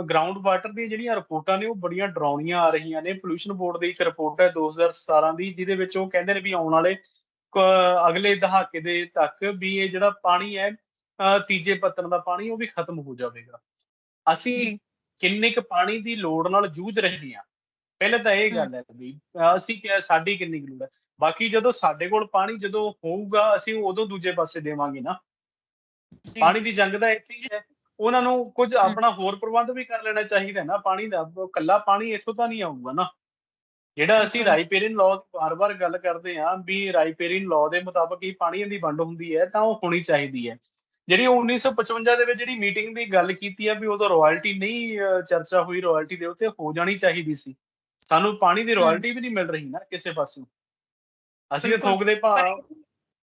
ਗਰਾਊਂਡ ਵਾਟਰ ਦੀ ਜਿਹੜੀਆਂ ਰਿਪੋਰਟਾਂ ਨੇ ਉਹ ਬੜੀਆਂ ਡਰਾਉਣੀਆਂ ਆ ਰਹੀਆਂ ਨੇ। ਪੋਲੂਸ਼ਨ ਬੋਰਡ ਦੀ ਇੱਕ ਰਿਪੋਰਟ ਹੈ 2017 ਦੀ ਜਿਹਦੇ ਵਿੱਚ ਉਹ ਕਹਿੰਦੇ ਨੇ ਵੀ ਆਉਣ ਵਾਲੇ ਅਗਲੇ ਦਹਾਕੇ ਦੇ ਤੱਕ ਵੀ ਇਹ ਜਿਹੜਾ ਪਾਣੀ ਹੈ ਤੀਜੇ ਪੱਤਨ ਦਾ ਪਾਣੀ ਉਹ ਵੀ ਖਤਮ ਹੋ ਜਾਵੇਗਾ। ਅਸੀਂ ਕਿੰਨੇ ਕੁ ਪਾਣੀ ਦੀ ਲੋੜ ਨਾਲ ਜੂਝ ਰਹੇ ਹਾਂ? ਪਹਿਲਾਂ ਤਾਂ ਇਹ ਗੱਲ ਹੈ ਵੀ ਅਸੀਂ ਕਿ ਸਾਡੀ ਕਿੰਨੀ ਲੋੜ ਹੈ? ਬਾਕੀ ਜਦੋਂ ਸਾਡੇ ਕੋਲ ਪਾਣੀ ਜਦੋਂ ਹੋਊਗਾ ਅਸੀਂ ਉਦੋਂ ਦੂਜੇ ਪਾਸੇ ਦੇਵਾਂਗੇ ਨਾ। ਪਾਣੀ ਦੀ ਜੰਗ ਤਾਂ ਇੱਥੇ ਹੀ ਹੈ। ਉਹਨਾਂ ਨੂੰ ਕੁਝ ਆਪਣਾ ਹੋਰ ਪ੍ਰਬੰਧ ਵੀ ਕਰ ਲੈਣਾ ਚਾਹੀਦਾ ਨਾ। ਪਾਣੀ ਦਾ ਕੱਲਾ ਪਾਣੀ ਇੱਥੋਂ ਤਾਂ ਨਹੀਂ ਆਊਗਾ ਨਾ। ਜਿਹੜਾ ਅਸੀਂ। ਰਾਈਪੇਰਿਨ ਲਾਅ ਬਾਰ-ਬਾਰ ਗੱਲ ਕਰਦੇ ਹਾਂ ਵੀ ਰਾਈਪੇਰਿਨ ਲਾਅ ਦੇ ਮੁਤਾਬਕ ਹੀ ਪਾਣੀ ਦੀ ਵੰਡ ਹੁੰਦੀ ਹੈ ਤਾਂ ਉਹ ਹੋਣੀ ਚਾਹੀਦੀ ਹੈ। ਜਿਹੜੀ 1955 ਦੇ ਵਿੱਚ ਜਿਹੜੀ ਮੀਟਿੰਗ ਦੀ ਗੱਲ ਕੀਤੀ ਹੈ ਵੀ ਉਦੋਂ ਰਾਇਲਟੀ ਨਹੀਂ ਚਰਚਾ ਹੋਈ ਰਾਇਲਟੀ ਦੇ ਉੱਤੇ ਹੋ ਜਾਣੀ ਚਾਹੀਦੀ ਸੀ। ਸਾਨੂੰ ਪਾਣੀ ਦੀ ਰਾਇਲਟੀ ਵੀ ਨਹੀਂ ਮਿਲ ਰਹੀ ਨਾ ਕਿਸੇ ਪਾਸੋਂ ਅਸੀਂ ਤਾਂ। ਥੋਕ ਦੇ ਭਾਅ।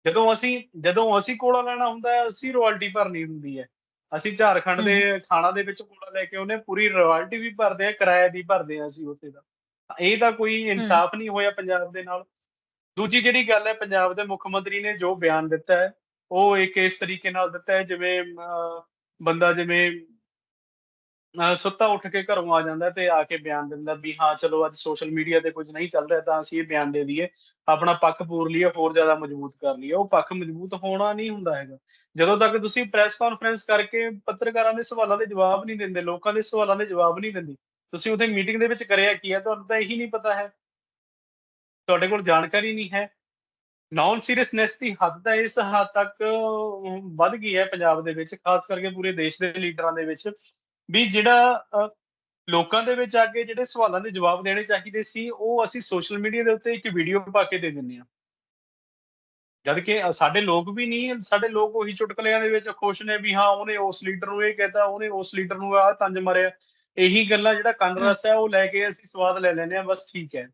ਜਦੋਂ ਅਸੀਂ ਜਦੋਂ ਅਸੀਂ ਕੋਲਾ ਲੈਣਾ ਹੁੰਦਾ ਹੈ ਅਸੀਂ ਰਾਇਲਟੀ ਭਰਨੀ ਹੁੰਦੀ ਹੈ। ਅਸੀਂ ਝਾਰਖੰਡ ਦੇ ਖਾਣਾ ਦੇ ਵਿੱਚ ਕੋਲਾ ਲੈ ਕੇ ਉਹਨੇ ਪੂਰੀ ਰਾਇਲਟੀ ਵੀ ਭਰਦੇ ਆ ਕਿਰਾਇਆ ਦੀ ਭਰਦੇ ਆ ਅਸੀਂ ਉੱਥੇ ਦਾ। ਇਹ ਤਾਂ ਕੋਈ ਇਨਸਾਫ ਨਹੀਂ ਹੋਇਆ ਪੰਜਾਬ ਦੇ ਨਾਲ। ਦੂਜੀ ਜਿਹੜੀ ਗੱਲ ਹੈ ਪੰਜਾਬ ਦੇ ਮੁੱਖ ਮੰਤਰੀ ਨੇ ਜੋ ਬਿਆਨ ਦਿੱਤਾ ਹੈ ਉਹ ਇੱਕ ਇਸ ਤਰੀਕੇ ਨਾਲ ਦਿੱਤਾ ਹੈ ਜਿਵੇਂ ਬੰਦਾ ਜਿਵੇਂ ਸੁੱਤਾ ਉੱਠ ਕੇ ਘਰੋਂ ਆ ਜਾਂਦਾ ਤੇ ਆ ਕੇ ਬਿਆਨ ਦਿੰਦਾ ਵੀ ਹਾਂ, ਚਲੋ ਅੱਜ ਸੋਸ਼ਲ ਮੀਡੀਆ ਤੇ ਕੁਝ ਨਹੀਂ ਚੱਲ ਰਿਹਾ ਤਾਂ ਅਸੀਂ ਇਹ ਬਿਆਨ ਦੇ ਦਈਏ। ਆਪਣਾ ਪੱਖ ਪੂਰ ਲਈਏ, ਹੋਰ ਜ਼ਿਆਦਾ ਮਜ਼ਬੂਤ ਕਰ ਲਈਏ। ਉਹ ਪੱਖ ਮਜ਼ਬੂਤ ਹੋਣਾ ਨਹੀਂ ਹੁੰਦਾ ਹੈਗਾ। ਜਦੋਂ ਤੱਕ ਤੁਸੀਂ ਪ੍ਰੈਸ ਕਾਨਫਰੰਸ ਕਰਕੇ ਪੱਤਰਕਾਰਾਂ ਦੇ ਸਵਾਲਾਂ ਦੇ ਜਵਾਬ ਨਹੀਂ ਦਿੰਦੇ, ਲੋਕਾਂ ਦੇ ਸਵਾਲਾਂ ਦੇ ਜਵਾਬ ਨਹੀਂ ਦਿੰਦੇ, ਤੁਸੀਂ ਉਹਦੇ ਮੀਟਿੰਗ ਦੇ ਵਿੱਚ ਕਰਿਆ ਕੀ ਹੈ? ਤੁਹਾਨੂੰ ਤਾਂ ਇਹੀ ਨਹੀਂ ਪਤਾ ਹੈ। ਤੁਹਾਡੇ ਕੋਲ ਜਾਣਕਾਰੀ ਨਹੀਂ ਹੈ। ਨਾਨ ਸੀਰੀਅਸਨੈਸ ਦੀ ਹੱਦ ਤਾਂ ਇਸ ਹੱਦ ਤੱਕ ਵੱਧ ਗਈ ਹੈ ਪੰਜਾਬ ਦੇ ਵਿੱਚ, ਖਾਸ ਕਰਕੇ ਪੂਰੇ ਦੇਸ਼ ਦੇ ਲੀਡਰਾਂ ਦੇ ਵਿੱਚ। ਵੀ ਜਿਹੜਾ ਲੋਕਾਂ ਦੇ ਵਿੱਚ ਆ ਕੇ ਜਿਹੜੇ ਸਵਾਲਾਂ ਦੇ ਜਵਾਬ ਦੇਣੇ ਚਾਹੀਦੇ ਸੀ ਉਹ ਅਸੀਂ ਸੋਸ਼ਲ ਮੀਡੀਆ ਦੇ ਉੱਤੇ ਇੱਕ ਵੀਡੀਓ ਪਾ ਕੇ ਦੇ ਦਿੰਦੇ ਹਾਂ। ਜਦ ਕਿ ਸਾਡੇ ਲੋਕ ਵੀ ਨਹੀਂ ਸਾਡੇ ਲੋਕ ਉਹੀ ਚੁਟਕਲਿਆਂ ਦੇ ਵਿੱਚ ਖੁਸ਼ ਨੇ ਵੀ ਹਾਂ ਉਹਨੇ ਉਸ ਲੀਡਰ ਨੂੰ ਇਹ ਕਹਿਤਾ ਉਹਨੇ ਉਸ ਲੀਡਰ ਨੂੰ ਆਹ ਤੰਜ ਮਾਰਿਆ। ਇਹੀ ਗੱਲਾਂ ਜਿਹੜਾ ਕੰਨ ਰਸ ਹੈ ਉਹ ਲੈ ਕੇ ਅਸੀਂ ਸਵਾਦ ਲੈ ਲੈਂਦੇ ਹਾਂ ਬਸ ਠੀਕ ਹੈ।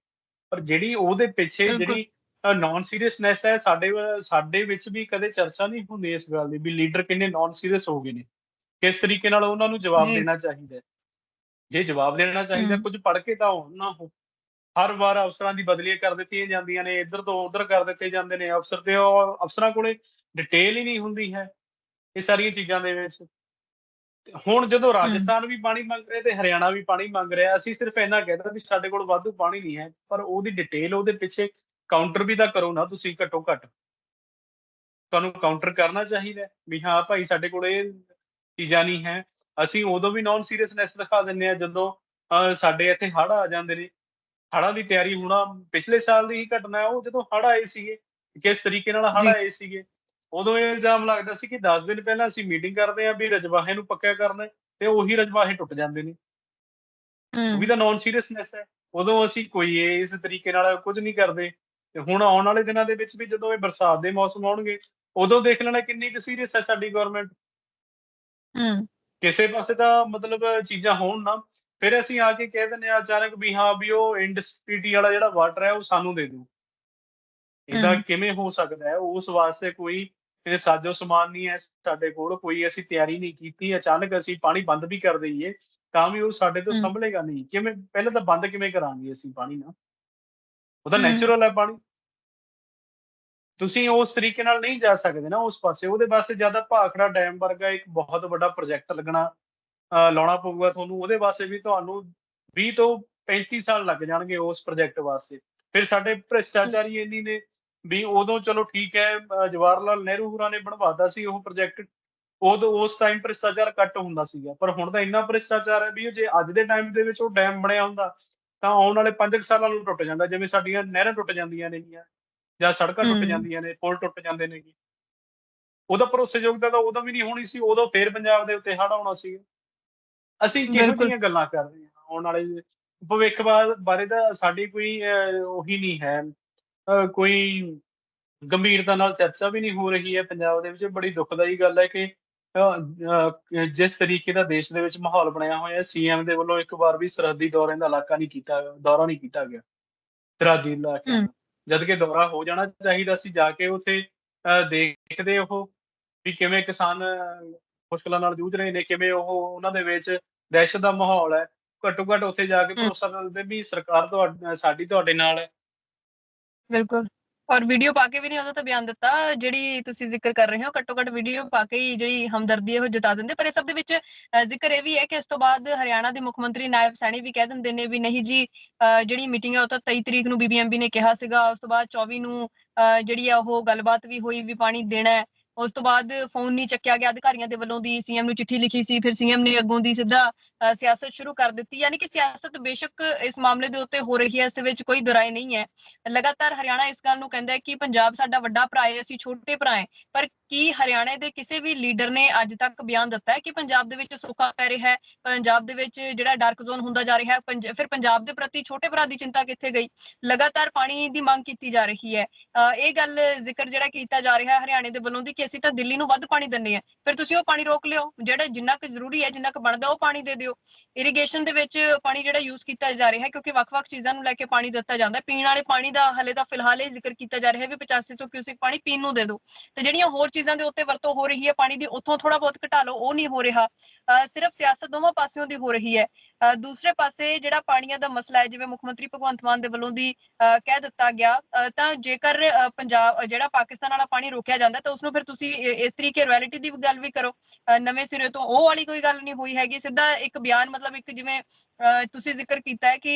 ਪਰ ਜਿਹੜੀ ਉਹਦੇ ਪਿੱਛੇ। ਜਿਹੜੀ ਨਾਨ ਸੀਰੀਅਸਨੈਸ ਹੈ ਸਾਡੇ ਸਾਡੇ ਵਿੱਚ ਵੀ ਕਦੇ ਚਰਚਾ ਨਹੀਂ ਹੁੰਦੀ ਇਸ ਗੱਲ ਦੀ ਵੀ ਲੀਡਰ ਕਿੰਨੇ ਨਾਨ ਸੀਰੀਅਸ ਹੋ ਗਏ ਨੇ। ਕਿਸ ਤਰੀਕੇ ਨਾਲ ਉਹਨਾਂ ਨੂੰ ਜਵਾਬ। ਦੇਣਾ ਚਾਹੀਦਾ ਹੈ ਜੇ ਜਵਾਬ ਦੇਣਾ ਚਾਹੀਦਾ। ਕੁਝ ਪੜ੍ਹ ਕੇ ਤਾਂ ਹੋਣ ਨਾ ਹੋ ਹਰ ਵਾਰ ਅਫਸਰਾਂ ਦੀ ਬਦਲੀਆਂ ਕਰ ਦਿੱਤੀਆਂ ਜਾਂਦੀਆਂ ਨੇ ਇੱਧਰ ਤੋਂ ਉੱਧਰ ਕਰ ਦਿੱਤੇ ਜਾਂਦੇ ਨੇ ਅਫਸਰ ਤੇ ਉਹ ਅਫਸਰਾਂ ਕੋਲੇ ਡਿਟੇਲ ਹੀ ਨਹੀਂ ਹੁੰਦੀ ਹੈ ਇਹ ਸਾਰੀਆਂ ਚੀਜ਼ਾਂ ਦੇ ਵਿੱਚ ਹੁਣ ਜਦੋਂ ਰਾਜਸਥਾਨ ਵੀ ਪਾਣੀ ਮੰਗ ਰਿਹਾ ਤੇ ਹਰਿਆਣਾ ਵੀ ਪਾਣੀ ਮੰਗ ਰਿਹਾ ਅਸੀਂ ਸਿਰਫ ਇੰਨਾ ਕਹਿਦਾ ਵੀ ਸਾਡੇ ਕੋਲ ਵਾਧੂ ਪਾਣੀ ਨਹੀਂ ਹੈ ਪਰ ਉਹਦੀ ਡਿਟੇਲ ਉਹਦੇ ਪਿੱਛੇ ਕਾਊਂਟਰ ਵੀ ਤਾਂ ਕਰੋ ਨਾ ਤੁਸੀਂ ਘੱਟੋ ਘੱਟ ਤੁਹਾਨੂੰ ਕਾਊਂਟਰ ਕਰਨਾ ਚਾਹੀਦਾ ਵੀ ਹਾਂ ਭਾਈ ਸਾਡੇ ਕੋਲ ਇਹ ਚੀਜ਼ਾਂ ਨਹੀਂ ਹੈ। ਅਸੀਂ ਉਦੋਂ ਵੀ ਨਾਨ ਸੀਰੀਅਸਨੈਸ ਦਿਖਾ ਦਿੰਦੇ ਆ ਜਦੋਂ ਸਾਡੇ ਇੱਥੇ ਹੜ੍ਹ ਆ ਜਾਂਦੇ ਨੇ। ਹੜ੍ਹਾਂ ਦੀ ਤਿਆਰੀ ਹੋਣਾ ਪਿਛਲੇ ਸਾਲ ਦੀ ਹੀ ਘਟਨਾ ਹੈ ਉਹ ਜਦੋਂ ਹੜ੍ਹ ਆਏ ਸੀਗੇ ਕਿਸ ਤਰੀਕੇ ਨਾਲ ਹੜ੍ਹ ਜੀ। ਆਏ ਸੀਗੇ ਉਦੋਂ ਇਹ ਇਲਜ਼ਾਮ ਲੱਗਦਾ ਸੀ ਕਿ 10 ਦਿਨ ਪਹਿਲਾਂ ਅਸੀਂ ਮੀਟਿੰਗ ਕਰਦੇ ਆ ਵੀ ਰਜਵਾਹੇ ਨੂੰ ਪੱਕਿਆ ਕਰਨਾ ਤੇ ਉਹੀ ਰਜਵਾਹੇ ਟੁੱਟ ਜਾਂਦੇ ਨੇ। ਉਹ ਵੀ ਤਾਂ ਨਾਨ ਸੀਰੀਅਸਨੈਸ ਹੈ। ਉਦੋਂ ਅਸੀਂ ਕੋਈ ਇਸ ਤਰੀਕੇ ਨਾਲ ਕੁਝ ਨਹੀਂ ਕਰਦੇ। ਤੇ ਹੁਣ ਆਉਣ ਵਾਲੇ ਦਿਨਾਂ ਦੇ ਵਿੱਚ ਵੀ ਜਦੋਂ ਇਹ ਬਰਸਾਤ ਦੇ ਮੌਸਮ ਆਉਣਗੇ ਉਦੋਂ ਦੇਖ ਲੈਣਾ ਕਿੰਨੀ ਕੁ ਸੀਰੀਅਸ ਹੈ ਸਾਡੀ ਗਵਰਨਮੈਂਟ ਹੂੰ ਕਿਸੇ ਪਾਸੇ ਤਾਂ ਮਤਲਬ ਚੀਜ਼ਾਂ ਹੋਣ ਨਾ ਫਿਰ ਅਸੀਂ ਆ ਕੇ ਕਹਿ ਦਿੰਦੇ ਆ ਅਚਾਨਕ ਵੀ ਹਾਂ ਵੀ ਉਹ ਇੰਡਸਟਰੀ ਵਾਲਾ ਜਿਹੜਾ ਵਾਟਰ ਹੈ ਉਹ ਸਾਨੂੰ ਦੇ ਦਿਓ ਇਹਦਾ ਹਮ। ਕਿਵੇਂ ਹੋ ਸਕਦਾ ਹੈ ਉਸ ਵਾਸਤੇ ਕੋਈ ਇਹ ਸਾਜੋ ਸਮਾਨ ਨਹੀਂ ਹੈ ਸਾਡੇ ਕੋਲ ਕੋਈ ਅਸੀਂ ਤਿਆਰੀ ਨਹੀਂ ਕੀਤੀ ਅਚਾਨਕ ਅਸੀਂ ਪਾਣੀ ਬੰਦ ਵੀ ਕਰ ਦਈਏ ਤਾਂ ਵੀ ਉਹ ਸਾਡੇ ਤੋਂ। ਸੰਭਲੇਗਾ ਨਹੀਂ ਕਿਵੇਂ ਪਹਿਲਾਂ ਤਾਂ ਬੰਦ ਕਿਵੇਂ ਕਰਾਂਗੇ ਅਸੀਂ ਪਾਣੀ ਨਾ ਉਹ ਤਾਂ ਹਮ। ਨੈਚੁਰਲ ਹੈ ਪਾਣੀ ਤੁਸੀਂ ਉਸ ਤਰੀਕੇ ਨਾਲ ਨਹੀਂ ਜਾ ਸਕਦੇ ਨਾ ਉਸ ਪਾਸੇ। ਉਹਦੇ ਵਾਸਤੇ ਜ਼ਿਆਦਾ ਭਾਖੜਾ ਡੈਮ ਵਰਗਾ ਇੱਕ ਬਹੁਤ ਵੱਡਾ ਪ੍ਰੋਜੈਕਟ ਲੱਗਣਾ ਲਾਉਣਾ ਪਊਗਾ ਤੁਹਾਨੂੰ। ਉਹਦੇ ਵਾਸਤੇ ਵੀ ਤੁਹਾਨੂੰ 20 ਤੋਂ 35 ਸਾਲ ਲੱਗ ਜਾਣਗੇ ਉਸ ਪ੍ਰੋਜੈਕਟ ਵਾਸਤੇ। ਫਿਰ ਸਾਡੇ ਭ੍ਰਿਸ਼ਟਾਚਾਰੀ ਇੰਨੀ ਨੇ ਵੀ ਉਦੋਂ ਚਲੋ ਠੀਕ ਹੈ ਜਵਾਹਰ ਲਾਲ ਨਹਿਰੂ ਹੋਰਾਂ ਨੇ ਬਣਵਾਤਾ ਸੀ ਉਹ ਪ੍ਰੋਜੈਕਟ ਉਦੋਂ ਉਸ ਟਾਈਮ ਭ੍ਰਿਸ਼ਟਾਚਾਰ ਘੱਟ ਹੁੰਦਾ ਸੀਗਾ। ਪਰ ਹੁਣ ਤਾਂ ਇੰਨਾ ਭ੍ਰਿਸ਼ਟਾਚਾਰ ਹੈ ਵੀ ਜੇ ਅੱਜ ਦੇ ਟਾਈਮ ਦੇ ਵਿੱਚ ਉਹ ਡੈਮ ਬਣਿਆ ਹੁੰਦਾ, ਤਾਂ ਆਉਣ ਵਾਲੇ 5 ਸਾਲਾਂ ਨੂੰ ਟੁੱਟ ਜਾਂਦਾ। ਜਿਵੇਂ ਸਾਡੀਆਂ ਨਹਿਰਾਂ ਟੁੱਟ ਜਾਂਦੀਆਂ ਨੇਗੀਆਂ। ਜਾਂ ਸੜਕਾਂ ਟੁੱਟ। ਜਾਂਦੀਆਂ ਨੇ ਪੁਲ ਟੁੱਟ ਜਾਂਦੇ ਨੇਗੇ ਉਹਦਾ ਭਰੋਸੇਯੋਗਤਾ ਤਾਂ ਉਦੋਂ ਵੀ ਨਹੀਂ ਹੋਣੀ ਸੀ ਉਦੋਂ ਫੇਰ ਪੰਜਾਬ ਦੇ ਉੱਤੇ ਹੜ੍ਹ ਆਉਣਾ ਸੀ ਅਸੀਂ ਕਿਹੋ। ਜਿਹੀਆਂ ਗੱਲਾਂ ਕਰ ਰਹੇ ਹਾਂ ਆਉਣ ਵਾਲੇ ਭਵਿੱਖ ਬਾਰੇ ਤਾਂ ਸਾਡੀ ਕੋਈ ਉਹੀ ਨਹੀਂ ਹੈ ਕੋਈ ਗੰਭੀਰਤਾ ਨਾਲ ਚਰਚਾ ਵੀ ਨਹੀਂ ਹੋ ਰਹੀ ਹੈ ਪੰਜਾਬ ਦੇ ਵਿੱਚ ਬੜੀ ਦੁਖਦਾਈ ਗੱਲ ਹੈ ਕਿ ਜਿਸ ਤਰੀਕੇ ਦਾ ਦੇਸ਼ ਦੇ ਵਿੱਚ ਮਾਹੌਲ ਬਣਿਆ ਹੋਇਆ ਹੈ ਸੀਐਮ ਦੇ ਵੱਲੋਂ ਇੱਕ ਵਾਰ ਵੀ ਸਰਹੱਦੀ ਦੌਰੇ ਦਾ ਇਲਾਕਾ ਨਹੀਂ ਕੀਤਾ ਦੌਰਾ ਨਹੀਂ ਕੀਤਾ ਗਿਆ ਸਰਹੱਦੀ ਇਲਾਕੇ। ਜਦ ਕਿ ਦੌਰਾ ਹੋ ਜਾਣਾ ਚਾਹੀਦਾ ਸੀ ਜਾ ਕੇ ਉੱਥੇ ਦੇਖਦੇ ਉਹ ਵੀ ਕਿਵੇਂ ਕਿਸਾਨ ਮੁਸ਼ਕਲਾਂ ਨਾਲ ਜੂਝ ਰਹੇ ਨੇ ਕਿਵੇਂ ਉਹ ਉਹਨਾਂ ਦੇ ਵਿੱਚ ਦਹਿਸ਼ਤ ਦਾ ਮਾਹੌਲ ਹੈ। ਘੱਟੋ ਘੱਟ ਉੱਥੇ ਜਾ ਕੇ। ਭਰੋਸਾ ਕਰਦੇ ਵੀ ਸਰਕਾਰ ਤੁਹਾਡੀ ਸਾਡੀ ਤੁਹਾਡੇ ਨਾਲ ਹੈ। ਬਿਲਕੁਲ। ਔਰ ਵੀਡੀਓ ਪਾ ਕੇ ਵੀ ਨਹੀਂ ਉਹਦਾ ਤਾਂ ਬਿਆਨ ਦਿੱਤਾ, ਜਿਹੜੀ ਤੁਸੀਂ ਜ਼ਿਕਰ ਕਰ ਰਹੇ ਹੋ, ਘੱਟੋ ਘੱਟ ਵੀਡੀਓ ਪਾ ਕੇ ਹੀ ਜਿਹੜੀ ਹਮਦਰਦੀ ਹੈ ਉਹ ਜਤਾ ਦਿੰਦੇ ਪਰ ਇਸ ਸਭ ਦੇ ਵਿੱਚ ਜ਼ਿਕਰ ਇਹ ਵੀ ਹੈ ਕਿ ਇਸ ਤੋਂ ਬਾਅਦ ਹਰਿਆਣਾ ਦੇ ਮੁੱਖ ਮੰਤਰੀ ਨਾਇਬ ਸੈਣੀ ਵੀ ਕਹਿ ਦਿੰਦੇ ਨੇ ਵੀ ਨਹੀਂ ਜੀ ਜਿਹੜੀ ਮੀਟਿੰਗ ਹੈ ਉਹ ਤਾਂ 23 ਤਰੀਕ ਨੂੰ ਬੀਬੀਐਮਬੀ ਨੇ ਕਿਹਾ ਸੀਗਾ, ਉਸ ਤੋਂ ਬਾਅਦ 24 ਨੂੰ ਜਿਹੜੀ ਆ ਉਹ ਗੱਲਬਾਤ ਵੀ ਹੋਈ ਵੀ ਪਾਣੀ ਦੇਣਾ ਹੈ। ਉਸ ਤੋਂ ਬਾਅਦ ਫੋਨ ਨਹੀਂ ਚੱਕਿਆ ਗਿਆ, ਅਧਿਕਾਰੀਆਂ ਦੇ ਵੱਲੋਂ ਦੀ ਸੀਐਮ ਨੂੰ ਚਿੱਠੀ ਲਿਖੀ ਸੀ, ਫਿਰ ਸੀਐਮ ਨੇ ਅੱਗੋਂ ਦੀ ਸਿੱਧਾ ਸਿਆਸਤ ਸ਼ੁਰੂ ਕਰ ਦਿੱਤੀ। ਯਾਨੀ ਕਿ ਸਿਆਸਤ ਬੇਸ਼ੱਕ ਇਸ ਮਾਮਲੇ ਦੇ ਉੱਤੇ ਹੋ ਰਹੀ ਹੈ ਇਸ ਵਿੱਚ ਕੋਈ ਦੁਰਾਏ ਨਹੀਂ ਹੈ। ਲਗਾਤਾਰ ਹਰਿਆਣਾ ਇਸ ਗੱਲ ਨੂੰ ਕਹਿੰਦਾ ਹੈ ਕਿ ਪੰਜਾਬ ਸਾਡਾ ਵੱਡਾ ਭਰਾ ਹੈ ਅਸੀਂ ਛੋਟੇ ਭਰਾ ਹੈ। ਪਰ ਕੀ ਹਰਿਆਣੇ ਦੇ ਕਿਸੇ ਵੀ ਲੀਡਰ ਨੇ ਅੱਜ ਤੱਕ ਬਿਆਨ ਦਿੱਤਾ ਹੈ ਕਿ ਪੰਜਾਬ ਦੇ ਵਿੱਚ ਸੁੱਕਾ ਪੈ ਰਿਹਾ ਹੈ? ਪੰਜਾਬ ਦੇ ਵਿੱਚ ਜਿਹੜਾ ਡਾਰਕ ਜ਼ੋਨ ਹੁੰਦਾ ਜਾ ਰਿਹਾ ਹੈ ਪੰਜ- ਫਿਰ ਪੰਜਾਬ ਦੇ ਪ੍ਰਤੀ ਛੋਟੇ ਭਰਾ ਦੀ ਚਿੰਤਾ ਕਿੱਥੇ ਗਈ? ਲਗਾਤਾਰ ਪਾਣੀ ਦੀ ਮੰਗ ਕੀਤੀ ਜਾ ਰਹੀ ਹੈ। ਅ, ਇਹ ਗੱਲ ਜ਼ਿਕਰ ਜਿਹੜਾ ਕੀਤਾ ਜਾ ਰਿਹਾ ਹੈ ਹਰਿਆਣੇ ਦੇ ਵੱਲੋਂ ਦੀ ਕਿ ਅਸੀਂ ਤਾਂ ਦਿੱਲੀ ਨੂੰ ਵੱਧ ਪਾਣੀ ਦਿੰਨੇ ਆ ਫਿਰ ਤੁਸੀਂ ਉਹ ਪਾਣੀ ਰੋਕ ਲਿਓ। ਜਿਹੜਾ ਜਿੰਨਾ ਕੁ ਜ਼ਰੂਰੀ ਹੈ ਜਿੰਨਾ ਕੁ ਬਣਦਾ ਉਹ ਪਾਣੀ ਦੇ ਦਿਓ। ਇਰੀਗੇਸ਼ਨ ਦੇ ਵਿੱਚ ਪਾਣੀ ਜਿਹੜਾ ਯੂਜ਼ ਕੀਤਾ ਜਾ ਰਿਹਾ ਹੈ ਕਿਉਂਕਿ ਵੱਖ-ਵੱਖ ਚੀਜ਼ਾਂ ਨੂੰ ਲੈ ਕੇ ਪਾਣੀ ਦਿੱਤਾ ਜਾਂਦਾ ਹੈ। ਪੀਣ ਵਾਲੇ ਪਾਣੀ ਦਾ ਹਲੇ ਤਾਂ ਫਿਲਹਾਲ ਇਹ ਜ਼ਿਕਰ ਕੀਤਾ ਜਾ ਰਿਹਾ ਹੈ ਵੀ 8500 ਕਿਊਸਿਕ ਪਾਣੀ ਪੀਣ ਨੂੰ ਦੇ ਦਿਓ। ਤੇ ਜਿਹੜੀਆਂ ਹੋਰ ਚੀਜ਼ਾਂ ਦੇ ਉੱਤੇ ਵਰਤੋਂ ਹੋ ਰਹੀ ਹੈ ਪਾਣੀ ਦੀ ਉੱਥੋਂ ਥੋੜਾ ਬਹੁਤ ਘਟਾ ਲਓ ਉਹ ਨਹੀਂ ਹੋ ਰਿਹਾ। ਅ, ਸਿਰਫ ਸਿਆਸਤ ਦੋਵਾਂ ਪਾਸਿਓਂ ਦੀ ਹੋ ਰਹੀ ਹੈ। ਦੂਸਰੇ ਪਾਸੇ ਜਿਹੜਾ ਪਾਣੀਆਂ ਦਾ ਮਸਲਾ ਹੈ ਜਿਵੇਂ ਮੁੱਖ ਮੰਤਰੀ ਭਗਵੰਤ ਮਾਨ ਦੇ ਵੱਲੋਂ ਦੀ ਕਹਿ ਦਿੱਤਾ ਗਿਆ ਤਾਂ ਜੇਕਰ ਪੰਜਾਬ ਜਿਹੜਾ ਪਾਕਿਸਤਾਨ ਵਾਲਾ ਪਾਣੀ ਰੋਕਿਆ ਜਾਂਦਾ ਤਾਂ ਉਸ ਨੂੰ ਫਿਰ ਤੁਸੀਂ ਇਸ ਤਰੀਕੇ ਰਾਇਲਟੀ ਦੀ ਗੱਲ ਵੀ ਕਰੋ। ਨਵੇਂ ਸਿਰੇ ਤੋਂ ਉਹ ਵਾਲੀ ਕੋਈ ਗੱਲ ਨਹੀਂ ਹੋਈ ਹੈਗੀ ਸਿੱਧਾ ਇੱਕ ਬਿਆਨ ਮਤਲਬ ਇੱਕ ਜਿਵੇਂ ਤੁਸੀਂ ਜ਼ਿਕਰ ਕੀਤਾ ਹੈ ਕਿ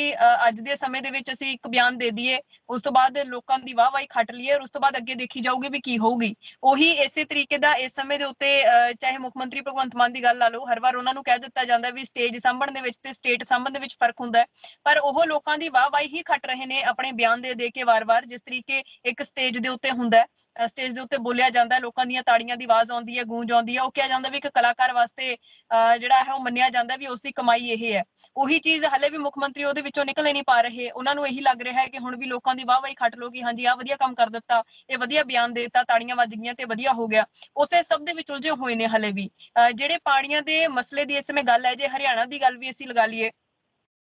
ਅੱਜ ਦੇ ਸਮੇਂ ਦੇ ਵਿੱਚ ਅਸੀਂ ਇੱਕ ਬਿਆਨ ਦੇ ਦਈਏ ਉਸ ਤੋਂ ਬਾਅਦ ਲੋਕਾਂ ਦੀ ਵਾਹਵਾਹੀ ਖੱਟ ਲਈਏ ਔਰ ਉਸ ਤੋਂ ਬਾਅਦ ਅੱਗੇ ਦੇਖੀ ਜਾਊਗੀ ਵੀ ਕੀ ਹੋਊਗੀ। ਉਹੀ ਇਸੇ ਤਰੀਕੇ ਦਾ ਇਸ ਸਮੇਂ ਦੇ ਉੱਤੇ ਅ, ਚਾਹੇ ਮੁੱਖ ਮੰਤਰੀ ਭਗਵੰਤ ਮਾਨ ਦੀ ਗੱਲ ਲਾ ਲਓ ਹਰ ਵਾਰ ਉਹਨਾਂ ਨੂੰ ਕਹਿ ਦਿੱਤਾ ਜਾਂਦਾ ਵੀ ਸਟੇਜ ਸਾਂਭਣ ਦੇ ਵਿੱਚ ਤੇ ਸਟੇਟ ਸੰਬੰਧ ਵਿੱਚ ਫ਼ਰਕ ਹੁੰਦਾ ਹੈ। ਪਰ ਉਹ ਲੋਕਾਂ ਦੀ ਵਾਹਵਾਹੀ ਹੀ ਖੱਟ ਰਹੇ ਨੇ ਆਪਣੇ ਬਿਆਨ ਦੇ ਦੇ ਕੇ ਵਾਰ-ਵਾਰ, ਜਿਸ ਤਰੀਕੇ ਇੱਕ ਸਟੇਜ ਦੇ ਉੱਤੇ ਹੁੰਦਾ ਹੈ। ਸਟੇਜ ਦੇ ਉੱਤੇ ਬੋਲਿਆ ਜਾਂਦਾ ਹੈ, ਲੋਕਾਂ ਦੀਆਂ ਤਾੜੀਆਂ ਦੀ ਆਵਾਜ਼ ਆਉਂਦੀ ਹੈ, ਗੂੰਜ ਆਉਂਦੀ ਹੈ। ਉਹ ਕਿਹਾ ਜਾਂਦਾ ਵੀ ਇੱਕ ਕਲਾਕਾਰ ਵਾਸਤੇ ਜਿਹੜਾ ਹੈ, ਉਹ ਮੰਨਿਆ ਜਾਂਦਾ ਵੀ ਉਸ ਦੀ ਕਮਾਈ ਇਹ ਹੈ। ਉਹੀ ਚੀਜ਼ ਹਲੇ ਵੀ ਮੁੱਖ ਮੰਤਰੀ ਉਹਦੇ ਵਿੱਚੋਂ ਨਿਕਲ ਹੀ ਨਹੀਂ ਪਾ ਰਹੇ। ਉਹਨਾਂ ਨੂੰ ਇਹੀ ਲੱਗ ਰਿਹਾ ਹੈ ਕਿ ਹੁਣ ਵੀ ਲੋਕਾਂ ਦੀ ਵਾਹਵਾਹੀ ਖੱਟ ਲੋ ਕਿ ਹਾਂਜੀ, ਆਹ ਵਧੀਆ ਕੰਮ ਕਰ ਦਿੱਤਾ, ਇਹ ਵਧੀਆ ਬਿਆਨ ਦੇ ਦਿੱਤਾ, ਤਾੜੀਆਂ ਵੱਜ ਗਈਆਂ ਤੇ ਵਧੀਆ ਹੋ ਗਿਆ। ਉਸੇ ਸਭ ਦੇ ਵਿੱਚ ਉਲਝੇ ਹੋਏ ਨੇ ਹਲੇ ਵੀ। ਅਹ ਜਿਹੜੇ ਪਾਣੀਆਂ ਦੇ ਮਸਲੇ ਦੀ ਇਸ ਸਮੇਂ ਗੱਲ ਹੈ, ਜੇ ਹਰਿਆਣਾ ਦੀ ਗੱਲ ਵੀ ਅਸੀਂ ਲਗਾ ਲਈਏ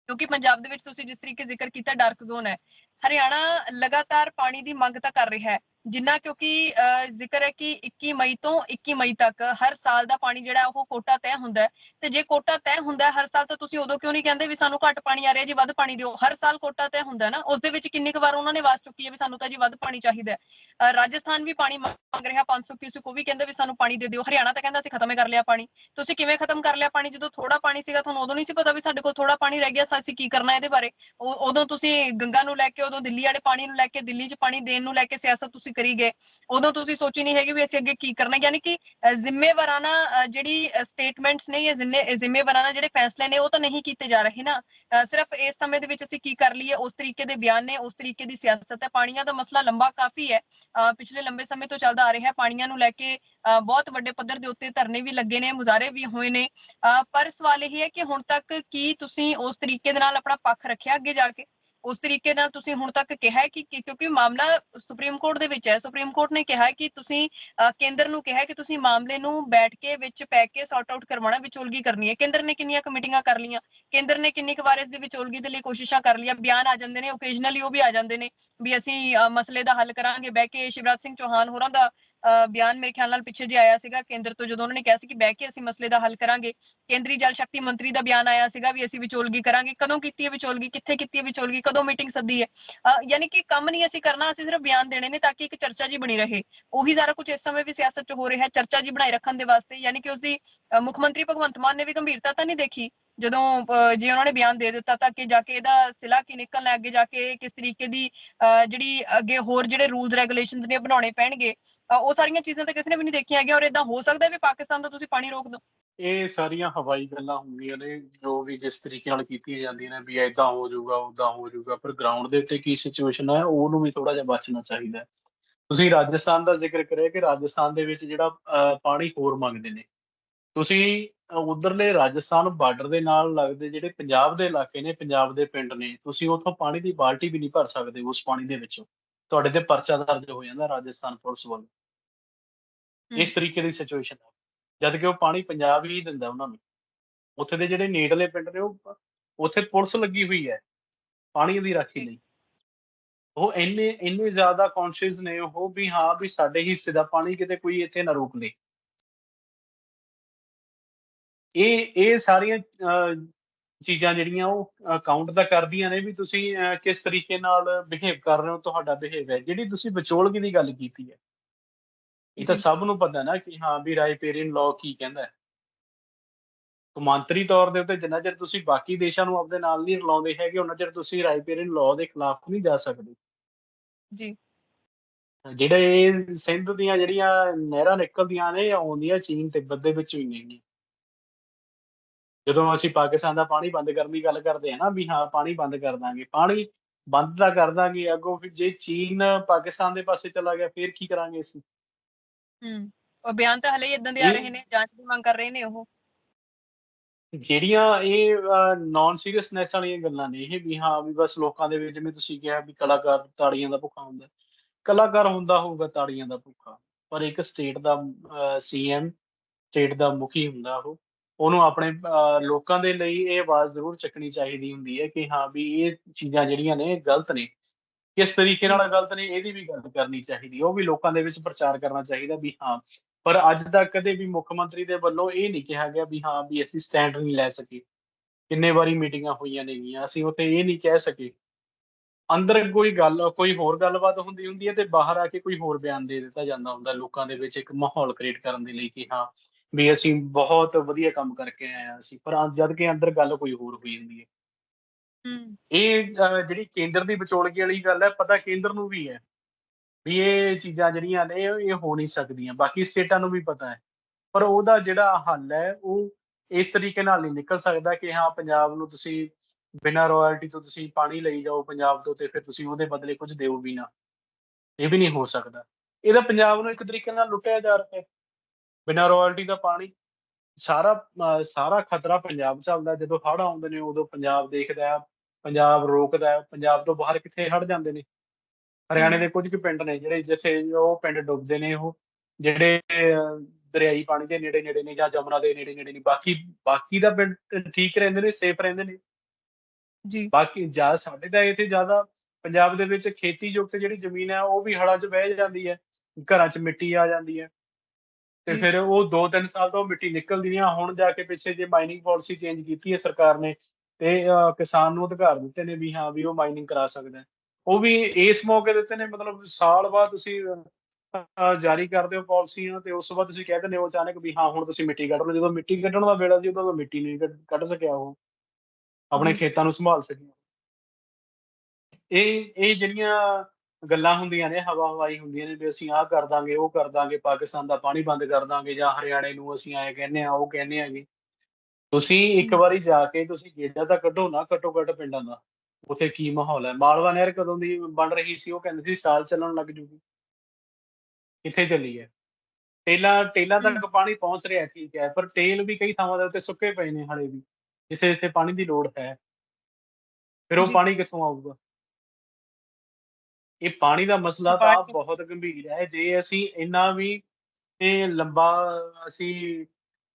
ਕਿਉਂਕਿ ਪੰਜਾਬ ਦੇ ਵਿੱਚ ਤੁਸੀਂ ਜਿਸ ਤਰੀਕੇ ਜ਼ਿਕਰ ਕੀਤਾ ਡਾਰਕ ਜ਼ੋਨ ਹੈ। ਹਰਿਆਣਾ ਲਗਾਤਾਰ ਪਾਣੀ ਦੀ ਮੰਗ ਤਾਂ ਕਰ ਰਿਹਾ ਹੈ ਜਿੰਨਾ ਕਿਉਂਕਿ ਅਹ, ਜ਼ਿਕਰ ਹੈ ਕਿ 21 ਮਈ ਤੋਂ 21 ਮਈ ਤੱਕ ਹਰ ਸਾਲ ਦਾ ਪਾਣੀ ਜਿਹੜਾ ਉਹ ਕੋਟਾ ਤੈਅ ਹੁੰਦਾ ਤੇ ਜੇ ਕੋਟਾ ਤੈਅ ਹੁੰਦਾ ਹਰ ਸਾਲ ਤਾਂ ਤੁਸੀਂ ਉਦੋਂ ਕਿਉਂ ਨਹੀਂ ਕਹਿੰਦੇ ਵੀ ਸਾਨੂੰ ਘੱਟ ਪਾਣੀ ਆ ਰਿਹਾ ਜੀ ਵੱਧ ਪਾਣੀ ਦਿਓ। ਹਰ ਸਾਲ ਕੋਟਾ ਤੈਅ ਹੁੰਦਾ ਨਾ ਉਸ ਦੇ ਵਿੱਚ ਕਿੰਨੀ ਕੁ ਵਾਰ ਉਹਨਾਂ ਨੇ ਵਾਸ ਚੁੱਕੀ ਹੈ ਵੀ ਸਾਨੂੰ ਤਾਂ ਜੀ ਵੱਧ ਪਾਣੀ ਚਾਹੀਦਾ ਰਾਜਸਥਾਨ ਵੀ ਪਾਣੀ ਮੰਗ ਰਿਹਾ 500 ਕਿਊਸਿਕ ਉਹ ਵੀ ਕਹਿੰਦੇ ਵੀ ਸਾਨੂੰ ਪਾਣੀ ਦੇ ਦਿਓ। ਹਰਿਆਣਾ ਤਾਂ ਕਹਿੰਦਾ ਅਸੀਂ ਖਤਮ ਹੀ ਕਰ ਲਿਆ ਪਾਣੀ। ਤੁਸੀਂ ਕਿਵੇਂ ਖਤਮ ਕਰ ਲਿਆ ਪਾਣੀ? ਜਦੋਂ ਥੋੜਾ ਪਾਣੀ ਸੀਗਾ ਤੁਹਾਨੂੰ ਉਦੋਂ ਨਹੀਂ ਸੀ ਪਤਾ ਵੀ ਸਾਡੇ ਕੋਲ ਥੋੜਾ ਪਾਣੀ ਰਹਿ ਗਿਆ ਅਸੀਂ ਕੀ ਕਰਨਾ ਇਹਦੇ ਬਾਰੇ? ਉਹ- ਉਦੋਂ ਤੁਸੀਂ ਗੰਗਾ ਨੂੰ ਲੈ ਕੇ ਉਦੋਂ ਦਿੱਲੀ ਵਾਲੇ ਪਾਣੀ ਨੂੰ ਲੈ ਕੇ ਦਿੱਲੀ 'ਚ ਪਾਣੀ ਦੇਣ ਨੂੰ ਲੈ ਕੇ ਸਿਆਸਤ ਤੁਸੀਂ ਕਰੀ ਗਏ। ਉਦੋਂ ਤੁਸੀਂ ਸੋਚੀ ਨਹੀਂ ਹੈਗੀ ਵੀ ਅਸੀਂ ਅੱਗੇ ਕੀ ਕਰਨਾ। ਯਾਨੀ ਕਿ ਜ਼ਿੰਮੇਵਾਰਾਨਾ ਜਿਹੜੀ ਸਟੇਟਮੈਂਟਸ ਨੇ ਜਾਂ ਜ਼ਿੰਮੇਵਾਰਾਨਾ ਜਿਹੜੇ ਫੈਸਲੇ ਨੇ ਉਹ ਤਾਂ ਨਹੀਂ ਕੀਤੇ ਜਾ ਰਹੇ ਨਾ। ਸਿਰਫ ਇਸ ਸਮੇਂ ਦੇ ਵਿੱਚ ਅਸੀਂ ਕੀ ਕਰ ਲਈਏ ਉਸ ਤਰੀਕੇ ਦੇ ਬਿਆਨ ਨੇ ਉਸ ਤਰੀਕੇ ਦੀ ਸਿਆਸਤ ਹੈ। ਪਾਣੀਆਂ ਦਾ ਮਸਲਾ ਲੰਬਾ ਕਾਫੀ ਹੈ। ਪਿਛਲੇ ਲੰਬੇ ਸਮੇਂ ਤੋਂ ਚੱਲਦਾ ਆ ਰਿਹਾ ਹੈ। ਪਾਣੀਆਂ ਨੂੰ ਲੈ ਕੇ ਅ, ਬਹੁਤ ਵੱਡੇ ਪੱਧਰ ਦੇ ਉੱਤੇ ਧਰਨੇ ਵੀ ਲੱਗੇ ਨੇ ਮੁਜ਼ਾਹਰੇ ਵੀ ਹੋਏ ਨੇ। ਅ, ਪਰ ਸਵਾਲ ਇਹ ਹੈ ਕਿ ਹੁਣ ਤੱਕ ਕੀ ਤੁਸੀਂ ਉਸ ਤਰੀਕੇ ਦੇ ਨਾਲ ਆਪਣਾ ਪੱਖ ਰੱਖਿਆ ਅੱਗੇ ਜਾ ਕੇ? ਉਸ ਤਰੀਕੇ ਨਾਲ ਤੁਸੀਂ ਹੁਣ ਤੱਕ ਕਿਹਾ ਕਿ ਕਿਉਂਕਿ ਮਾਮਲਾ ਸੁਪਰੀਮ ਕੋਰਟ ਦੇ ਵਿੱਚ ਹੈ। ਸੁਪਰੀਮ ਕੋਰਟ ਨੇ ਕਿਹਾ ਕਿ ਤੁਸੀਂ ਕੇਂਦਰ ਨੂੰ ਕਿਹਾ ਕਿ ਤੁਸੀਂ ਮਾਮਲੇ ਨੂੰ ਬੈਠ ਕੇ ਵਿੱਚ ਪੈ ਕੇ ਸੌਰਟ ਆਊਟ ਕਰਵਾਉਣਾ, ਵਿਚੋਲਗੀ ਕਰਨੀ ਹੈ। ਕੇਂਦਰ ਨੇ ਕਿੰਨੀਆਂ ਕਮੇਟੀਆਂ ਕਰ ਲਈਆਂ। ਕੇਂਦਰ ਨੇ ਕਿੰਨੀ ਕੁ ਵਾਰ ਇਸ ਦੇ ਵਿਚੋਲਗੀ ਦੇ ਲਈ ਕੋਸ਼ਿਸ਼ਾਂ ਕਰ ਲਈਆਂ। ਬਿਆਨ ਆ ਜਾਂਦੇ ਨੇ ਓਕੇਜਨਲੀ ਉਹ ਵੀ ਆ ਜਾਂਦੇ ਨੇ ਵੀ ਅਸੀਂ ਮਸਲੇ ਦਾ ਹੱਲ ਕਰਾਂਗੇ। ਬਹਿ ਕੇ ਸ਼ਿਵਰਾਜ ਸਿੰਘ ਚੌਹਾਨ ਹੋਰਾਂ ਦਾ ਬਿਆਨ ਮੇਰੇ ਖਿਆਲ ਨਾਲ ਪਿੱਛੇ ਜੇ ਆਇਆ ਸੀਗਾ ਕੇਂਦਰ ਤੋਂ ਜਦੋਂ ਉਹਨਾਂ ਨੇ ਕਿਹਾ ਸੀ ਕਿ ਬਹਿ ਕੇ ਅਸੀਂ ਮਸਲੇ ਦਾ ਹੱਲ ਕਰਾਂਗੇ। ਕੇਂਦਰੀ ਜਲ ਸ਼ਕਤੀ ਮੰਤਰੀ ਦਾ ਬਿਆਨ ਆਇਆ ਸੀਗਾ ਵੀ ਅਸੀਂ ਵਿਚੋਲਗੀ ਕਰਾਂਗੇ। ਕਦੋਂ ਕੀਤੀ ਹੈ ਵਿਚੋਲਗੀ? ਕਿੱਥੇ ਕੀਤੀ ਹੈ ਵਿਚੋਲਗੀ? ਕਦੋਂ ਮੀਟਿੰਗ ਸੱਦੀ ਹੈ? ਯਾਨੀ ਕਿ ਕੰਮ ਨਹੀਂ ਅਸੀਂ ਕਰਨਾ ਅਸੀਂ ਸਿਰਫ ਬਿਆਨ ਦੇਣੇ ਨੇ ਤਾਂ ਕਿ ਇੱਕ ਚਰਚਾ ਜੀ ਬਣੀ ਰਹੇ। ਉਹੀ ਸਾਰਾ ਕੁਝ ਇਸ ਸਮੇਂ ਵੀ ਸਿਆਸਤ 'ਚ ਹੋ ਰਿਹਾ ਚਰਚਾ ਜੀ ਬਣਾਈ ਰੱਖਣ ਦੇ ਵਾਸਤੇ। ਯਾਨੀ ਕਿ ਉਸਦੀ ਅ, ਮੁੱਖ ਮੰਤਰੀ ਭਗਵੰਤ ਮਾਨ ਨੇ ਵੀ ਗੰਭੀਰਤਾ ਤਾਂ ਨਹੀਂ ਦੇਖੀ? ਜਦੋਂ ਅ, ਜੇ ਉਹਨਾਂ ਨੇ ਬਿਆਨ ਦੇ ਦਿੱਤਾ ਤਾਂ ਕਿ ਜਾ ਕੇ ਇਹਦਾ ਸਿਲਾ ਕੀ ਨਿਕਲਣਾ ਅੱਗੇ ਜਾ ਕੇ ਕਿਸ ਤਰੀਕੇ ਦੀ ਜਿਹੜੀ ਅੱਗੇ ਹੋਰ ਜਿਹੜੇ ਰੂਲਸ ਰੈਗੂਲੇਸ਼ਨਸ ਨੇ ਬਣਾਉਣੇ ਪੈਣਗੇ ਉਹ ਸਾਰੀਆਂ ਚੀਜ਼ਾਂ ਤਾਂ ਕਿਸੇ ਨੇ ਵੀ ਨਹੀਂ ਦੇਖੀਆਂ ਹੈਗੀਆਂ ਔਰ ਇਦਾਂ ਹੋ ਸਕਦਾ ਵੀ ਪਾਕਿਸਤਾਨ ਦਾ ਤੁਸੀਂ ਪਾਣੀ ਰੋਕ ਦਿਓ। ਇਹ ਸਾਰੀਆਂ ਹਵਾਈ ਗੱਲਾਂ ਹੁੰਦੀਆਂ ਨੇ ਜੋ ਵੀ ਜਿਸ ਤਰੀਕੇ ਨਾਲ ਕੀਤੀਆਂ ਜਾਂਦੀਆਂ ਨੇ ਵੀ ਏਦਾਂ ਹੋ ਜਾਊਗਾ ਉਦਾਂ ਹੋ ਜਾਊਗਾ ਪਰ ਗਰਾਊਂਡ ਦੇ ਉੱਤੇ ਕੀ ਸਿਚੁਏਸ਼ਨ ਹੈ ਉਹਨੂੰ ਵੀ ਥੋੜਾ ਜਿਹਾ ਬਚਣਾ ਚਾਹੀਦਾ ਤੁਸੀਂ ਰਾਜਸਥਾਨ ਦਾ ਜ਼ਿਕਰ ਕਰਿਆ ਕਿ ਰਾਜਸਥਾਨ ਦੇ ਵਿੱਚ ਜਿਹੜਾ ਪਾਣੀ ਹੋਰ ਮੰਗਦੇ ਨੇ। ਤੁਸੀਂ ਉਧਰਲੇ ਰਾਜਸਥਾਨ ਬਾਰਡਰ ਦੇ ਨਾਲ ਲੱਗਦੇ ਜਿਹੜੇ ਪੰਜਾਬ ਦੇ ਇਲਾਕੇ ਨੇ ਪੰਜਾਬ ਦੇ ਪਿੰਡ ਨੇ ਤੁਸੀਂ ਉੱਥੋਂ ਪਾਣੀ ਦੀ ਬਾਲਟੀ ਵੀ ਨਹੀਂ ਭਰ ਸਕਦੇ ਉਸ ਪਾਣੀ ਦੇ ਵਿੱਚੋਂ। ਤੁਹਾਡੇ ਤੇ ਪਰਚਾ ਦਰਜ ਹੋ ਜਾਂਦਾ ਰਾਜਸਥਾਨ ਪੁਲਿਸ ਵੱਲੋਂ। ਇਸ ਤਰੀਕੇ ਦੀ ਸਿਚੁਏਸ਼ਨ ਹੈ। ਜਦ ਕਿ ਉਹ ਪਾਣੀ ਪੰਜਾਬ ਹੀ ਦਿੰਦਾ ਉਹਨਾਂ ਨੂੰ। ਉੱਥੇ ਦੇ ਜਿਹੜੇ ਨੇੜਲੇ ਪਿੰਡ ਨੇ ਉਹ ਉੱਥੇ ਪੁਲਿਸ ਲੱਗੀ ਹੋਈ ਹੈ। ਪਾਣੀ ਦੀ ਰਾਖੀ ਲਈ। ਉਹ ਇੰਨੇ ਇੰਨੇ ਜ਼ਿਆਦਾ ਕੌਨਸ਼ੀਅਸ ਨੇ ਉਹ ਵੀ ਹਾਂ ਵੀ ਸਾਡੇ ਹਿੱਸੇ ਦਾ ਪਾਣੀ ਕਿਤੇ ਕੋਈ ਇੱਥੇ ਨਾ ਰੋਕ ਲੇ। ਇਹ ਇਹ ਸਾਰੀਆਂ ਚੀਜ਼ਾਂ ਜਿਹੜੀਆਂ ਉਹ ਕਾਊਂਟ ਤਾਂ ਕਰਦੀਆਂ ਨੇ ਵੀ ਤੁਸੀਂ ਕਿਸ ਤਰੀਕੇ ਨਾਲ ਬਿਹੇਵ ਕਰ ਰਹੇ ਹੋ ਤੁਹਾਡਾ ਬਿਹੇਵ ਹੈ ਜਿਹੜੀ ਤੁਸੀਂ ਵਿਚੋਲਗੀ ਦੀ ਗੱਲ ਕੀਤੀ ਹੈ ਇਹ ਤਾਂ। ਸਭ ਨੂੰ ਪਤਾ ਨਾ ਕਿ ਹਾਂ ਵੀ ਰਾਇਪੇਰੀਅਨ ਲਾਅ ਕੀ ਕਹਿੰਦਾ ਹੈ ਕੌਮਾਂਤਰੀ ਤੌਰ ਦੇ ਉੱਤੇ ਜਿੰਨਾ ਚਿਰ ਤੁਸੀਂ ਬਾਕੀ ਦੇਸ਼ਾਂ ਨੂੰ ਆਪਣੇ ਨਾਲ ਨਹੀਂ ਰਲਾਉਂਦੇ ਹੈਗੇ ਉਹਨਾਂ ਚਿਰ ਤੁਸੀਂ ਰਾਇਪੇਰੀਅਨ ਲਾਅ ਦੇ ਖਿਲਾਫ ਨਹੀਂ ਜਾ ਸਕਦੇ ਜੀ ਜਿਹੜੇ ਇਹ ਸਿੰਧ ਦੀਆਂ ਜਿਹੜੀਆਂ ਨਹਿਰਾਂ ਨਿਕਲਦੀਆਂ ਨੇ, ਆਉਂਦੀਆਂ ਚੀਨ, ਤਿੱਬਤ ਦੇ ਵਿੱਚੋਂ ਹੀ ਨੇਗੀਆਂ। ਜਦੋਂ ਅਸੀਂ ਪਾਕਿਸਤਾਨ ਦਾ ਪਾਣੀ ਬੰਦ ਕਰਨ ਦੀ ਗੱਲ ਕਰਦੇ ਹਾਂ ਨਾ, ਵੀ ਹਾਂ ਪਾਣੀ ਬੰਦ ਕਰ ਦਾਂਗੇ, ਪਾਣੀ ਬੰਦ ਤਾਂ ਕਰ ਦਾਂਗੇ, ਅੱਗੋਂ ਫਿਰ ਜੇ ਚੀਨ ਪਾਕਿਸਤਾਨ ਦੇ ਪਾਸੇ ਚਲਾ ਗਿਆ, ਫਿਰ ਕੀ ਕਰਾਂਗੇ ਅਸੀਂ? ਹੂੰ, ਔਰ ਬਿਆਨ ਤਾਂ ਹਲੇ ਏਦਾਂ ਦੇ ਆ ਰਹੇ ਨੇ, ਜਾਂਚ ਦੀ ਮੰਗ ਕਰ ਰਹੇ ਨੇ ਉਹ। ਜਿਹੜੀਆਂ ਇਹ ਨਾਨ ਸੀਰੀਅਸਨੈਸ ਵਾਲੀਆਂ ਗੱਲਾਂ ਨੇ ਇਹ, ਵੀ ਹਾਂ ਵੀ ਬਸ ਲੋਕਾਂ ਦੇ ਵਿੱਚ ਜਿਵੇਂ ਤੁਸੀਂ ਕਿਹਾ ਵੀ ਕਲਾਕਾਰ ਤਾੜੀਆਂ ਦਾ ਭੁੱਖਾ ਹੁੰਦਾ। ਕਲਾਕਾਰ ਹੁੰਦਾ ਹੋਊਗਾ ਤਾੜੀਆਂ ਦਾ ਭੁੱਖਾ, ਪਰ ਇੱਕ ਸਟੇਟ ਦਾ ਸੀਐਮ, ਸਟੇਟ ਦਾ ਮੁਖੀ ਹੁੰਦਾ ਉਹ, ਉਹਨੂੰ ਆਪਣੇ ਲੋਕਾਂ ਦੇ ਲਈ ਇਹ ਆਵਾਜ਼ ਜ਼ਰੂਰ ਚੱਕਣੀ ਚਾਹੀਦੀ ਹੁੰਦੀ ਹੈ ਕਿ ਹਾਂ ਵੀ ਇਹ ਚੀਜ਼ਾਂ ਜਿਹੜੀਆਂ ਨੇ ਗਲਤ ਨੇ। ਕਿਸ ਤਰੀਕੇ। ਨਾਲ ਗਲਤ ਨੇ ਇਹਦੀ ਵੀ ਗੱਲ ਕਰਨੀ ਚਾਹੀਦੀ ਉਹ ਵੀ ਲੋਕਾਂ ਦੇ ਵਿੱਚ ਪ੍ਰਚਾਰ ਕਰਨਾ ਚਾਹੀਦਾ ਵੀ ਹਾਂ, ਪਰ ਅੱਜ ਤੱਕ ਕਦੇ ਵੀ ਮੁੱਖ ਮੰਤਰੀ ਦੇ ਵੱਲੋਂ ਇਹ ਨਹੀਂ ਕਿਹਾ ਗਿਆ ਵੀ ਹਾਂ ਵੀ ਅਸੀਂ ਸਟੈਂਡ ਨਹੀਂ ਲੈ ਸਕੇ। ਕਿੰਨੇ ਵਾਰੀ ਮੀਟਿੰਗਾਂ ਹੋਈਆਂ ਨੇਗੀਆਂ, ਅਸੀਂ ਉੱਥੇ ਇਹ ਨਹੀਂ ਕਹਿ ਸਕੇ। ਅੰਦਰ ਕੋਈ ਗੱਲ ਕੋਈ ਹੋਰ ਗੱਲਬਾਤ ਹੁੰਦੀ ਹੁੰਦੀ ਹੈ ਤੇ ਬਾਹਰ ਆ ਕੇ ਕੋਈ ਹੋਰ ਬਿਆਨ ਦੇ ਦਿੱਤਾ ਜਾਂਦਾ ਹੁੰਦਾ ਲੋਕਾਂ ਦੇ ਵਿੱਚ ਇੱਕ ਮਾਹੌਲ ਕ੍ਰੀਏਟ ਕਰਨ ਦੇ ਲਈ ਕਿ ਹਾਂ, ਵੀ ਅਸੀਂ ਬਹੁਤ ਵਧੀਆ ਕੰਮ ਕਰਕੇ ਆਏ ਹਾਂ ਅਸੀਂ, ਪਰ ਜਦ ਕਿ ਅੰਦਰ ਗੱਲ ਕੋਈ ਹੋਰ ਹੋਈ ਹੁੰਦੀ ਹੈ। ਇਹ ਜਿਹੜੀ ਕੇਂਦਰ ਦੀ ਵਿਚੋਲਗੀ ਵਾਲੀ ਗੱਲ ਹੈ, ਪਤਾ ਕੇਂਦਰ ਨੂੰ ਵੀ ਹੈ, ਵੀ ਇਹ ਚੀਜ਼ਾਂ ਜਿਹੜੀਆਂ ਨੇ ਇਹ ਹੋ ਨਹੀਂ ਸਕਦੀਆਂ, ਬਾਕੀ ਸਟੇਟਾਂ ਨੂੰ ਵੀ ਪਤਾ ਹੈ। ਪਰ ਉਹਦਾ ਜਿਹੜਾ ਹੱਲ ਹੈ, ਉਹ ਇਸ ਤਰੀਕੇ ਨਾਲ ਨਹੀਂ ਨਿਕਲ ਸਕਦਾ ਕਿ ਹਾਂ ਪੰਜਾਬ ਨੂੰ ਤੁਸੀਂ ਬਿਨਾਂ ਰਾਇਲਟੀ ਤੋਂ ਤੁਸੀਂ ਪਾਣੀ ਲਈ ਜਾਓ ਪੰਜਾਬ ਤੋਂ ਤੇ ਫਿਰ ਤੁਸੀਂ ਉਹਦੇ ਬਦਲੇ ਕੁਝ ਦਿਓ ਵੀ ਨਾ। ਇਹ ਵੀ ਨਹੀਂ ਹੋ ਸਕਦਾ। ਇਹਦਾ ਪੰਜਾਬ ਨੂੰ ਇੱਕ ਤਰੀਕੇ ਨਾਲ ਲੁੱਟਿਆ ਜਾ ਰਿਹਾ ਹੈ। ਬਿਨਾਂ ਰਾਇਲਟੀ ਦਾ ਪਾਣੀ ਸਾਰਾ ਸਾਰਾ ਖਤਰਾ ਪੰਜਾਬ ਝੱਲਦਾ, ਜਦੋਂ ਹੜ੍ਹ ਆਉਂਦੇ ਨੇ ਉਦੋਂ ਪੰਜਾਬ ਦੇਖਦਾ ਹੈ, ਪੰਜਾਬ ਰੋਕਦਾ ਹੈ, ਪੰਜਾਬ ਤੋਂ ਬਾਹਰ ਕਿੱਥੇ ਹੜ੍ਹ ਜਾਂਦੇ ਨੇ। ਹਰਿਆਣੇ ਦੇ। ਕੁਝ ਕੁ ਪਿੰਡ ਨੇ ਜਿਹੜੇ ਜਿੱਥੇ ਉਹ ਪਿੰਡ ਡੁੱਬਦੇ ਨੇ ਉਹ, ਜਿਹੜੇ ਦਰਿਆਈ ਪਾਣੀ ਦੇ ਨੇੜੇ-ਨੇੜੇ ਨੇ ਜਾਂ ਜਮੁਨਾ ਦੇ ਨੇੜੇ-ਨੇੜੇ ਨੇ, ਬਾਕੀ ਬਾਕੀ ਦਾ ਪਿੰਡ ਠੀਕ ਰਹਿੰਦੇ ਨੇ, ਸੇਫ ਰਹਿੰਦੇ ਨੇ। ਜੀ। ਬਾਕੀ ਜ਼ਿਆਦਾ ਸਾਡੇ ਤਾਂ ਇੱਥੇ ਜ਼ਿਆਦਾ ਪੰਜਾਬ ਦੇ ਵਿੱਚ ਖੇਤੀਯੁਕਤ ਜਿਹੜੀ ਜ਼ਮੀਨ ਹੈ, ਉਹ ਵੀ ਹੜ੍ਹਾਂ 'ਚ ਵਹਿ ਜਾਂਦੀ ਹੈ, ਘਰਾਂ 'ਚ ਮਿੱਟੀ ਆ ਜਾਂਦੀ ਹੈ। ਤੇ। ਫਿਰ ਉਹ 2-3 ਸਾਲ ਤੋਂ ਮਿੱਟੀ ਨਿਕਲਦੀ ਨਹੀਂ ਆ, ਹੁਣ ਜਾ ਕੇ ਪਿੱਛੇ ਜੇ ਮਾਈਨਿੰਗ ਪਾਲਿਸੀ ਚੇਂਜ ਕੀਤੀ ਹੈ ਸਰਕਾਰ ਨੇ ਤੇ ਕਿਸਾਨ ਨੂੰ ਅਧਿਕਾਰ ਦਿੱਤੇ ਨੇ ਵੀ ਹਾਂ ਵੀ ਉਹ ਮਾਈਨਿੰਗ ਕਰਾ ਸਕਦਾ। ਉਹ ਵੀ ਇਸ ਮੌਕੇ ਦਿੱਤੇ ਨੇ ਮਤਲਬ ਸਾਲ ਬਾਅਦ ਤੁਸੀਂ ਜਾਰੀ ਕਰਦੇ ਹੋ ਪਾਲਿਸੀਆਂ ਤੇ ਉਸ ਤੋਂ ਬਾਅਦ ਤੁਸੀਂ ਕਹਿ ਦਿੰਦੇ ਹੋ ਅਚਾਨਕ ਵੀ ਹਾਂ ਹੁਣ ਤੁਸੀਂ ਮਿੱਟੀ ਕੱਢ ਲਓ, ਜਦੋਂ ਮਿੱਟੀ ਕੱਢਣ ਦਾ ਵੇਲਾ ਸੀ ਉਦੋਂ ਤਾਂ ਮਿੱਟੀ ਨਹੀਂ ਕੱਢ ਸਕਿਆ ਉਹ। ਆਪਣੇ। ਖੇਤਾਂ ਨੂੰ ਸੰਭਾਲ ਸਕੇ। ਇਹ ਇਹ ਜਿਹੜੀਆਂ ਗੱਲਾਂ ਹੁੰਦੀਆਂ ਨੇ ਹਵਾ-ਹਵਾਈ ਹੁੰਦੀਆਂ ਨੇ ਵੀ ਅਸੀਂ ਆਹ ਕਰ ਦਾਂਗੇ, ਉਹ ਕਰ ਦਾਂਗੇ, ਪਾਕਿਸਤਾਨ ਦਾ ਪਾਣੀ ਬੰਦ ਕਰ ਦਾਂਗੇ ਜਾਂ ਹਰਿਆਣੇ ਨੂੰ ਅਸੀਂ ਐਂ ਕਹਿੰਦੇ ਹਾਂ, ਉਹ ਕਹਿੰਦੇ ਹੈਗੇ। ਤੁਸੀਂ ਇੱਕ। ਵਾਰੀ ਜਾ ਕੇ ਤੁਸੀਂ ਗੇੜਾ ਤਾਂ ਕੱਢੋ ਨਾ ਘੱਟੋ-ਘੱਟ ਪਿੰਡਾਂ ਦਾ, ਉੱਥੇ ਕੀ ਮਾਹੌਲ ਹੈ। ਮਾਲਵਾ ਨਹਿਰ ਕਦੋਂ ਦੀ ਬਣ ਰਹੀ ਸੀ, ਉਹ ਕਹਿੰਦੇ ਸੀ ਸਾਲ ਚੱਲਣ ਲੱਗ ਜੂਗੀ। ਕਿੱਥੇ ਚੱਲੀ ਹੈ? ਟੇਲਾਂ ਟੇਲਾਂ। ਤੱਕ ਪਾਣੀ ਪਹੁੰਚ ਰਿਹਾ ਠੀਕ ਹੈ, ਪਰ ਟੇਲ ਵੀ ਕਈ ਥਾਵਾਂ ਦੇ ਉੱਤੇ ਸੁੱਕੇ ਪਏ ਨੇ ਹਾਲੇ ਵੀ, ਜਿੱਥੇ-ਜਿੱਥੇ ਪਾਣੀ ਦੀ ਲੋੜ ਹੈ। ਫਿਰ ਉਹ ਜੀ। ਪਾਣੀ ਕਿੱਥੋਂ ਆਊਗਾ? ਇਹ ਪਾਣੀ ਦਾ ਮਸਲਾ ਤਾਂ ਪਾਣੀ ਬਹੁਤ ਗੰਭੀਰ ਹੈ, ਜੇ ਅਸੀਂ ਇੰਨਾ ਵੀ ਇਹ ਲੰਬਾ ਅਸੀਂ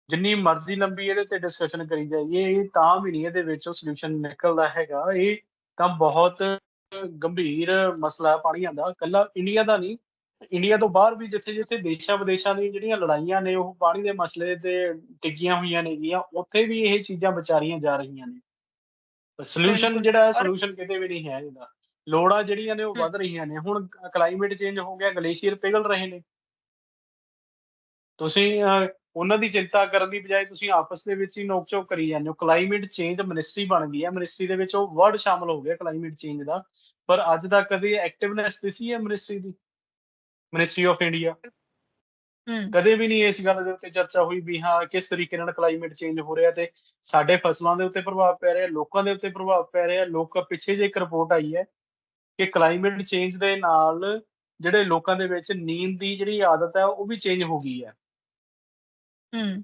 ਜਿੰਨੀ ਮਰਜ਼ੀ ਲੰਬੀ ਇਹਦੇ ਤੇ ਡਿਸਕਸ਼ਨ ਕਰੀ ਜਾਈਏ, ਇਹ ਤਾਂ ਵੀ ਨਹੀਂ ਇਹਦੇ ਵਿੱਚੋਂ ਸੋਲੂਸ਼ਨ ਨਿਕਲਦਾ ਹੈਗਾ। ਇਹ ਤਾਂ ਬਹੁਤ ਗੰਭੀਰ ਮਸਲਾ ਹੈ ਪਾਣੀਆਂ ਦਾ, ਇਕੱਲਾ ਇੰਡੀਆ ਦਾ ਨਹੀਂ, ਇੰਡੀਆ ਤੋਂ ਬਾਹਰ ਵੀ ਜਿੱਥੇ-ਜਿੱਥੇ ਦੇਸ਼ਾਂ-ਵਿਦੇਸ਼ਾਂ ਦੀਆਂ ਜਿਹੜੀਆਂ ਲੜਾਈਆਂ ਨੇ, ਉਹ ਪਾਣੀ ਦੇ ਮਸਲੇ ਤੇ ਟਿਕੀਆਂ ਹੋਈਆਂ ਨੇਗੀਆਂ, ਉੱਥੇ ਵੀ ਇਹ ਚੀਜ਼ਾਂ ਵਿਚਾਰੀਆਂ ਜਾ ਰਹੀਆਂ ਨੇ। ਸੋਲੂਸ਼ਨ ਜਿਹੜਾ ਹੈ, ਸੋਲੂਸ਼ਨ ਕਿਤੇ ਵੀ ਨਹੀਂ ਹੈ ਇਹਦਾ। ਲੋੜਾਂ ਜਿਹੜੀਆਂ ਨੇ ਉਹ। ਵੱਧ ਰਹੀਆਂ ਨੇ, ਹੁਣ ਕਲਾਈਮੇਟ ਚੇਂਜ ਹੋ ਗਿਆ, ਗਲੇਸ਼ੀਅਰ ਪਿਘਲ ਰਹੇ ਨੇ। ਤੁਸੀਂ ਉਹਨਾਂ ਦੀ ਚਿੰਤਾ ਕਰਨ ਦੀ ਬਜਾਏ ਤੁਸੀਂ ਆਪਸ ਦੇ ਵਿੱਚ ਹੀ ਨੋਕ-ਝੋਕ ਕਰੀ ਜਾਂਦੇ ਹੋ। ਕਲਾਈਮੇਟ ਚੇਂਜ ਮਿਨਿਸਟਰੀ ਬਣ ਗਈ ਹੈ, ਮਿਨਿਸਟਰੀ ਦੇ ਵਿੱਚ ਉਹ ਵਰਡ ਸ਼ਾਮਲ ਹੋ ਗਿਆ ਕਲਾਈਮੇਟ ਚੇਂਜ ਦਾ, ਪਰ ਅੱਜ ਤੱਕ ਕਦੇ ਐਕਟਿਵਨੈਸ ਦਿਸੀ ਹੈ ministry the? Ministry of India. ਕਦੇ ਵੀ ਨਹੀਂ ਇਸ ਗੱਲ ਦੇ ਉੱਤੇ ਚਰਚਾ ਹੋਈ ਵੀ ਹਾਂ ਕਿਸ ਤਰੀਕੇ ਨਾਲ ਕਲਾਈਮੇਟ ਚੇਂਜ ਹੋ ਰਿਹਾ ਤੇ ਸਾਡੇ ਫਸਲਾਂ ਦੇ ਉੱਤੇ ਪ੍ਰਭਾਵ ਪੈ ਰਿਹਾ, ਲੋਕਾਂ ਦੇ ਉੱਤੇ ਪ੍ਰਭਾਵ ਪੈ ਰਿਹਾ। ਲੋਕ ਪਿੱਛੇ ਜਿਹੇ ਇੱਕ ਰਿਪੋਰਟ ਆਈ ਹੈ ਕਿ ਕਲਾਈਮੇਟ ਚੇਂਜ ਦੇ ਨਾਲ ਜਿਹੜੇ ਲੋਕਾਂ ਦੇ ਵਿੱਚ ਨੀਂਦ ਦੀ ਜਿਹੜੀ ਆਦਤ ਹੈ, ਉਹ ਵੀ ਚੇਂਜ ਹੋ ਗਈ ਹੈ। ਹੂੰ।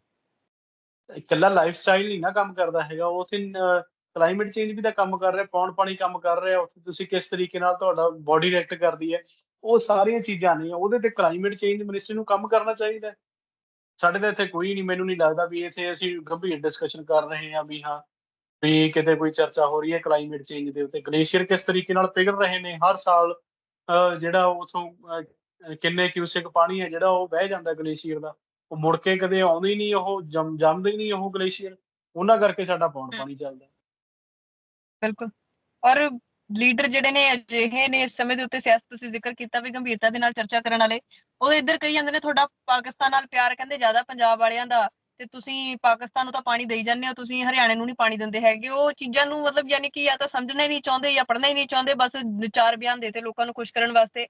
ਇਕੱਲਾ ਲਾਈਫਸਟਾਈਲ ਨਹੀਂ ਨਾ ਕੰਮ ਕਰਦਾ ਹੈਗਾ, ਉਹ ਅ, ਕਲਾਈਮੇਟ ਚੇਂਜ ਵੀ ਤਾਂ ਕੰਮ ਕਰ ਰਿਹਾ, ਪੌਣ-ਪਾਣੀ ਕੰਮ ਕਰ ਰਿਹਾ, ਉੱਥੇ ਤੁਸੀਂ ਕਿਸ ਤਰੀਕੇ ਨਾਲ ਤੁਹਾਡਾ ਬੋਡੀ ਰਿਐਕਟ ਕਰਦੀ ਹੈ, ਉਹ ਸਾਰੀਆਂ ਚੀਜ਼ਾਂ ਨੇ, ਉਹਦੇ ਤੇ ਕਲਾਈਮੇਟ ਚੇਂਜ ਮਿਨਿਸਟਰੀ ਨੂੰ ਕੰਮ ਕਰਨਾ ਚਾਹੀਦਾ ਹੈ। ਸਾਡੇ ਤਾਂ ਇੱਥੇ ਕੋਈ ਨਹੀਂ, ਮੈਨੂੰ ਨਹੀਂ ਲੱਗਦਾ ਵੀ ਇੱਥੇ ਅਸੀਂ ਗੰਭੀਰ ਡਿਸਕਸ਼ਨ ਕਰ ਰਹੇ ਹਾਂ ਵੀ ਹਾਂ, ਵੀ ਕਿਤੇ ਕੋਈ ਚਰਚਾ ਹੋ ਰਹੀ ਹੈ ਕਲਾਈਮੇਟ ਚੇਂਜ ਦੇ ਉੱਤੇ। ਗਲੇਸ਼ੀਅਰ ਕਿਸ ਤਰੀਕੇ ਨਾਲ ਪਿਘਲ ਰਹੇ ਨੇ, ਹਰ ਸਾਲ ਜਿਹੜਾ ਉੱਥੋਂ ਕਿੰਨੇ ਕਿਊਸੈਕ ਪਾਣੀ ਹੈ ਜਿਹੜਾ ਉਹ ਵਹਿ ਜਾਂਦਾ ਗਲੇਸ਼ੀਅਰ ਦਾ, ਉਹ ਮੁੜ ਕੇ ਕਦੇ ਆਉਂਦੇ ਨਹੀਂ ਉਹ ਜੰਮ ਜੰਮਦੇ ਨਹੀਂ ਉਹ ਗਲੇਸ਼ੀਅਰ, ਉਹਨਾਂ ਕਰਕੇ ਸਾਡਾ ਪੌਣ-ਪਾਣੀ ਚੱਲਦਾ। ਬਿਲਕੁਲ ਔਰ ਲੀਡਰ ਜਿਹੜੇ ਨੇ ਅਜਿਹੇ ਨੇ ਇਸ ਸਮੇਂ ਦੇ ਉੱਤੇ ਸਿਆਸਤ ਤੁਸੀਂ ਜ਼ਿਕਰ ਕੀਤਾ ਵੀ ਗੰਭੀਰਤਾ ਦੇ ਨਾਲ ਚਰਚਾ ਕਰਨ ਵਾਲੇ, ਉਹ ਇੱਧਰ ਕਹੀ ਜਾਂਦੇ ਨੇ ਤੁਹਾਡਾ ਪਾਕਿਸਤਾਨ ਨਾਲ ਪਿਆਰ ਕਹਿੰਦੇ ਜ਼ਿਆਦਾ ਪੰਜਾਬ ਵਾਲਿਆਂ ਦਾ ਤੇ ਤੁਸੀਂ ਪਾਕਿਸਤਾਨ ਨੂੰ ਤਾਂ ਪਾਣੀ ਦੇਈ ਜਾਂਦੇ ਹੋ, ਤੁਸੀਂ ਹਰਿਆਣੇ ਨੂੰ ਨਹੀਂ ਪਾਣੀ ਦਿੰਦੇ ਹੈਗੇ। ਉਹ ਚੀਜ਼ਾਂ ਨੂੰ ਮਤਲਬ ਯਾਨੀ ਕਿ ਜਾਂ ਤਾਂ ਸਮਝਣਾ ਹੀ ਨਹੀਂ ਚਾਹੁੰਦੇ ਜਾਂ ਪੜ੍ਹਨਾ ਹੀ ਨਹੀਂ ਚਾਹੁੰਦੇ, ਬਸ ਚਾਰ ਬਿਆਨ ਦੇਤੇ ਲੋਕਾਂ ਨੂੰ ਖੁਸ਼ ਕਰਨ ਵਾਸਤੇ